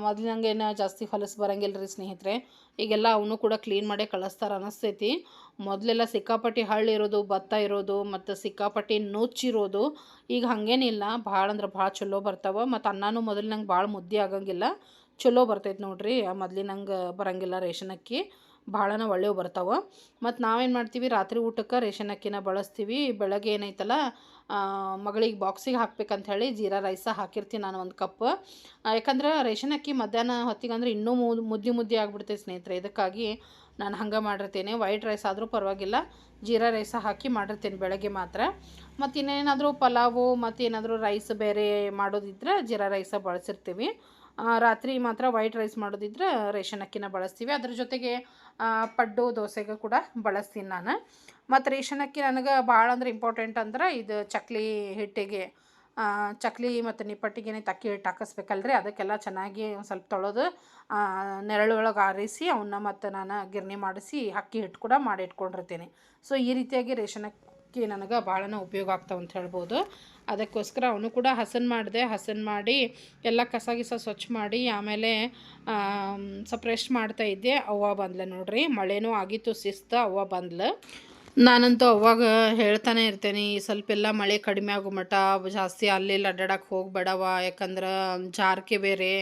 Speaker 1: ಮೊದಲಿನಂಗೇನು ಜಾಸ್ತಿ ಹೊಲಸು ಬರಂಗಿಲ್ಲ ರೀ ಸ್ನೇಹಿತರೆ. ಈಗೆಲ್ಲ ಅವನು ಕೂಡ ಕ್ಲೀನ್ ಮಾಡೇ ಕಳಿಸ್ತಾರೆ ಅನ್ನಿಸ್ತೈತಿ ಮೊದಲೆಲ್ಲ ಸಿಕ್ಕಾಪಟ್ಟಿ ಹಳ್ಳು ಇರೋದು, ಭತ್ತ ಇರೋದು, ಮತ್ತು ಸಿಕ್ಕಾಪಟ್ಟಿ ನೋಚಿರೋದು ಈಗ ಹಾಗೇನಿಲ್ಲ ಭಾಳ ಅಂದ್ರೆ ಭಾಳ ಚಲೋ ಬರ್ತಾವೆ, ಮತ್ತು ಅನ್ನನೂ ಮೊದಲಿನಂಗೆ ಭಾಳ ಮುದ್ದೆ ಆಗಂಗಿಲ್ಲ. ಚಲೋ ಬರ್ತೈತೆ ನೋಡ್ರಿ ಮೊದಲಿನಂಗೆ ಬರಂಗಿಲ್ಲ ರೇಷನ್ ಅಕ್ಕಿ. ಭಾಳನ ಒಳ್ಳೆಯವು ಬರ್ತಾವೆ. ಮತ್ತು ನಾವೇನು ಮಾಡ್ತೀವಿ, ರಾತ್ರಿ ಊಟಕ್ಕೆ ರೇಷನ್ ಅಕ್ಕಿನ ಬಳಸ್ತೀವಿ. ಬೆಳಗ್ಗೆ ಏನೈತಲ್ಲ ಮಗಳಿಗೆ ಬಾಕ್ಸಿಗೆ ಹಾಕ್ಬೇಕಂತ ಹೇಳಿ ಜೀರಾ ರೈಸ ಹಾಕಿರ್ತೀನಿ ನಾನು ಒಂದು ಕಪ್. ಯಾಕಂದ್ರೆ ರೇಷನ್ ಅಕ್ಕಿ ಮಧ್ಯಾಹ್ನ ಹೊತ್ತಿಗೆ ಅಂದ್ರೆ ಇನ್ನೂ ಮುದ್ದೆ ಮುದ್ದೆ ಆಗ್ಬಿಡ್ತೈತೆ ಸ್ನೇಹಿತರೆ. ಇದಕ್ಕಾಗಿ ನಾನು ಹಂಗೆ ಮಾಡಿರ್ತೇನೆ. ವೈಟ್ ರೈಸ್ ಆದರೂ ಪರವಾಗಿಲ್ಲ. ಜೀರಾ ರೈಸ ಹಾಕಿ ಮಾಡಿರ್ತೇನೆ ಬೆಳಗ್ಗೆ ಮಾತ್ರ. ಮತ್ತು ಇನ್ನೇನಾದರೂ ಪಲಾವು ಮತ್ತು ಏನಾದರೂ ರೈಸ್ ಬೇರೆ ಮಾಡೋದಿದ್ರೆ ಜೀರಾ ರೈಸ ಬಳಸಿರ್ತೀವಿ. ರಾತ್ರಿ ಮಾತ್ರ ವೈಟ್ ರೈಸ್ ಮಾಡೋದಿದ್ರೆ ರೇಷನ್ ಅಕ್ಕಿನ ಬಳಸ್ತೀವಿ. ಅದ್ರ ಜೊತೆಗೆ ಪಡ್ಡು, ದೋಸೆಗೆ ಕೂಡ ಬಳಸ್ತೀನಿ ನಾನು. ಮತ್ತು ರೇಷನ್ ನನಗೆ ಭಾಳ ಅಂದ್ರೆ ಇಂಪಾರ್ಟೆಂಟ್ ಅಂದ್ರೆ ಇದು ಚಕ್ಲಿ ಹಿಟ್ಟಿಗೆ ಚಕ್ಲಿ ಮತ್ತು ನಿಪ್ಪಟ್ಟಿಗೆ ಅಕ್ಕಿ ಹಿಟ್ಟು ಹಾಕಿಸ್ಬೇಕಲ್ರಿ. ಅದಕ್ಕೆಲ್ಲ ಚೆನ್ನಾಗಿ ಒಂದು ಸ್ವಲ್ಪ ತೊಳೆದು ನೆರಳೊಳಗೆ ಆರಿಸಿ ಅವನ್ನ ಮತ್ತು ನಾನು ಗಿರ್ಣಿ ಮಾಡಿಸಿ ಅಕ್ಕಿ ಹಿಟ್ಟು ಕೂಡ ಮಾಡಿ ಇಟ್ಕೊಂಡಿರ್ತೀನಿ ಸೊ ಈ ರೀತಿಯಾಗಿ ರೇಷನ್ ನನಗೆ ಭಾಳನ ಉಪಯೋಗ ಆಗ್ತಾವೆ ಅಂತ ಹೇಳ್ಬೋದು. ಅದಕ್ಕೋಸ್ಕರ ಅವನು ಕೂಡ ಹಸನ್ ಮಾಡಿದೆ, ಹಸನ್ ಮಾಡಿ ಎಲ್ಲ ಕಸ ಗಿಸ ಸ್ವಚ್ಛ ಮಾಡಿ ಆಮೇಲೆ ಸಪ್ರೆಶ್ ಮಾಡ್ತಾ ಇದ್ದೆ ಅವ್ವ ಬಂದ್ಲ ನೋಡ್ರಿ. ಮಳೆನೂ ಆಗಿತ್ತು, ಶಿಸ್ತು ಅವ್ವ ಬಂದ್ಲು. ನಾನಂತೂ ಅವಾಗ ಹೇಳ್ತಾನೆ ಇರ್ತೇನೆ, ಈ ಸ್ವಲ್ಪ ಎಲ್ಲ ಮಳೆ ಕಡಿಮೆ ಆಗೋ ಮಟ್ಟ ಜಾಸ್ತಿ ಅಲ್ಲಿ ಅಡ್ಡಾಡಕ್ಕೆ ಹೋಗ್ಬೇಡವ, ಯಾಕಂದ್ರೆ ಜಾರಕೆ ಬೇರೆ.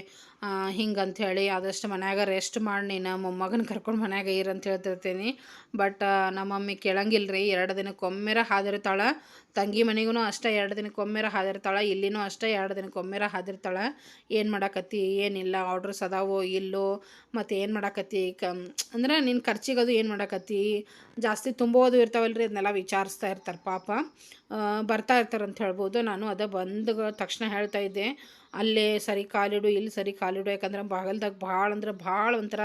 Speaker 1: ಹಿಂಗೆ ಅಂಥೇಳಿ ಆದಷ್ಟು ಮನ್ಯಾಗ ರೆಸ್ಟ್ ಮಾಡಿ ನೀನು, ಮೊಮ್ಮಗನ ಕರ್ಕೊಂಡು ಮನ್ಯಾಗ ಇರು ಅಂತ ಹೇಳ್ತಿರ್ತೀನಿ. ಬಟ್ ನಮ್ಮ ಮಮ್ಮಿ ಕೇಳಂಗಿಲ್ಲ ರೀ ಎರಡು ದಿನಕ್ಕೊಮ್ಮೆರ ಹಾದಿರ್ತಾಳೆ. ತಂಗಿ ಮನೆಗೂ ಅಷ್ಟೇ ಎರಡು ದಿನಕ್ಕೊಮ್ಮೆರ ಹಾದಿರ್ತಾಳೆ, ಇಲ್ಲಿನೂ ಅಷ್ಟೇ ಎರಡು ದಿನಕ್ಕೊಮ್ಮೆರ ಹಾದಿರ್ತಾಳೆ. ಏನು ಮಾಡಾಕತ್ತಿ? ಏನಿಲ್ಲ ಆರ್ಡ್ರಸ್ ಅದಾವೋ ಇಲ್ಲೋ ಮತ್ತು ಏನು ಮಾಡಾಕತ್ತಿ? ಕ ಅಂದ್ರೆ ನಿನ್ನ ಖರ್ಚಿಗೆ ಅದು ಏನು ಮಾಡಾಕತ್ತಿ? ಜಾಸ್ತಿ ತುಂಬೋದು ರೀ ಅದನ್ನೆಲ್ಲ ವಿಚಾರಿಸ್ತಾ ಇರ್ತಾರೆ ಪಾಪ. ಬರ್ತಾ ಇರ್ತಾರೆ ಅಂತ ಹೇಳ್ಬೋದು. ನಾನು ಅದ ಬಂದ ತಕ್ಷಣ ಹೇಳ್ತಾ ಇದ್ದೆ. ಅಲ್ಲೇ ಸರಿ ಕಾಲಿಡು, ಇಲ್ಲಿ ಸರಿ ಕಾಲಿಡು. ಯಾಕಂದ್ರೆ ಬಾಗಲ್ದಾಗ ಭಾಳ ಅಂದ್ರೆ ಭಾಳ ಒಂಥರ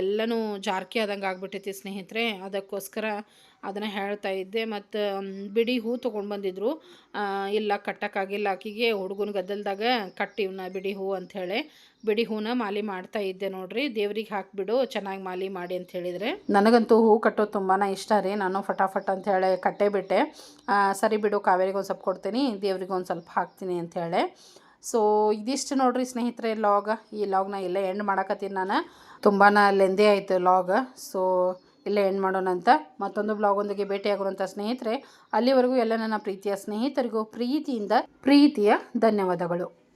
Speaker 1: ಎಲ್ಲನೂ ಜಾರ್ಕಿ ಆದಂಗೆ ಆಗ್ಬಿಟ್ಟೈತಿ ಸ್ನೇಹಿತರೆ. ಅದಕ್ಕೋಸ್ಕರ ಅದನ್ನು ಹೇಳ್ತಾ ಇದ್ದೆ. ಮತ್ತು ಬಿಡಿ ಹೂ ತೊಗೊಂಡು ಬಂದಿದ್ರು. ಇಲ್ಲ ಕಟ್ಟಕ್ಕಾಗಿಲ್ಲ ಆಕಿಗೆ. ಹುಡುಗನ ಗದ್ದಲ್ದಾಗ ಕಟ್ಟಿ ಇವನ್ನ ಬಿಡಿ ಹೂ ಅಂಥೇಳಿ ಬಿಡಿ ಹೂನ ಮಾಲಿ ಮಾಡ್ತಾ ಇದ್ದೆ ನೋಡ್ರಿ. ದೇವ್ರಿಗೆ ಹಾಕಿಬಿಡು, ಚೆನ್ನಾಗಿ ಮಾಲಿ ಮಾಡಿ ಅಂತ ಹೇಳಿದರೆ. ನನಗಂತೂ ಹೂ ಕಟ್ಟೋದು ತುಂಬಾ ಇಷ್ಟ ರೀ. ನಾನು ಫಟಾಫಟ್ ಅಂತ ಹೇಳಿ ಕಟ್ಟೇ ಬಿಟ್ಟೆ. ಸರಿ ಬಿಡು, ಕಾವೇರಿಗೆ ಒಂದು ಸ್ವಲ್ಪ ಕೊಡ್ತೀನಿ, ದೇವ್ರಿಗೆ ಒಂದು ಸ್ವಲ್ಪ ಹಾಕ್ತೀನಿ ಅಂಥೇಳಿ ಸೊ ಇದಿಷ್ಟು ನೋಡ್ರಿ ಸ್ನೇಹಿತರೆ ಲಾಗ್ ಈ ಲಾಗ್ನ ಎಲ್ಲ ಎಂಡ್ ಮಾಡಕತ್ತೀನಿ ನಾನು. ತುಂಬಾ ಲೆಂದೇ ಆಯಿತು ಲಾಗ್ ಸೊ ಇಲ್ಲೇ ಎಂಡ್ ಮಾಡೋಣ ಅಂತ. ಮತ್ತೊಂದು ಬ್ಲಾಗೊಂದಿಗೆ ಭೇಟಿಯಾಗುವಂಥ ಸ್ನೇಹಿತರೆ. ಅಲ್ಲಿವರೆಗೂ ಎಲ್ಲ ನನ್ನ ಪ್ರೀತಿಯ ಸ್ನೇಹಿತರಿಗೂ ಪ್ರೀತಿಯಿಂದ ಪ್ರೀತಿಯ ಧನ್ಯವಾದಗಳು.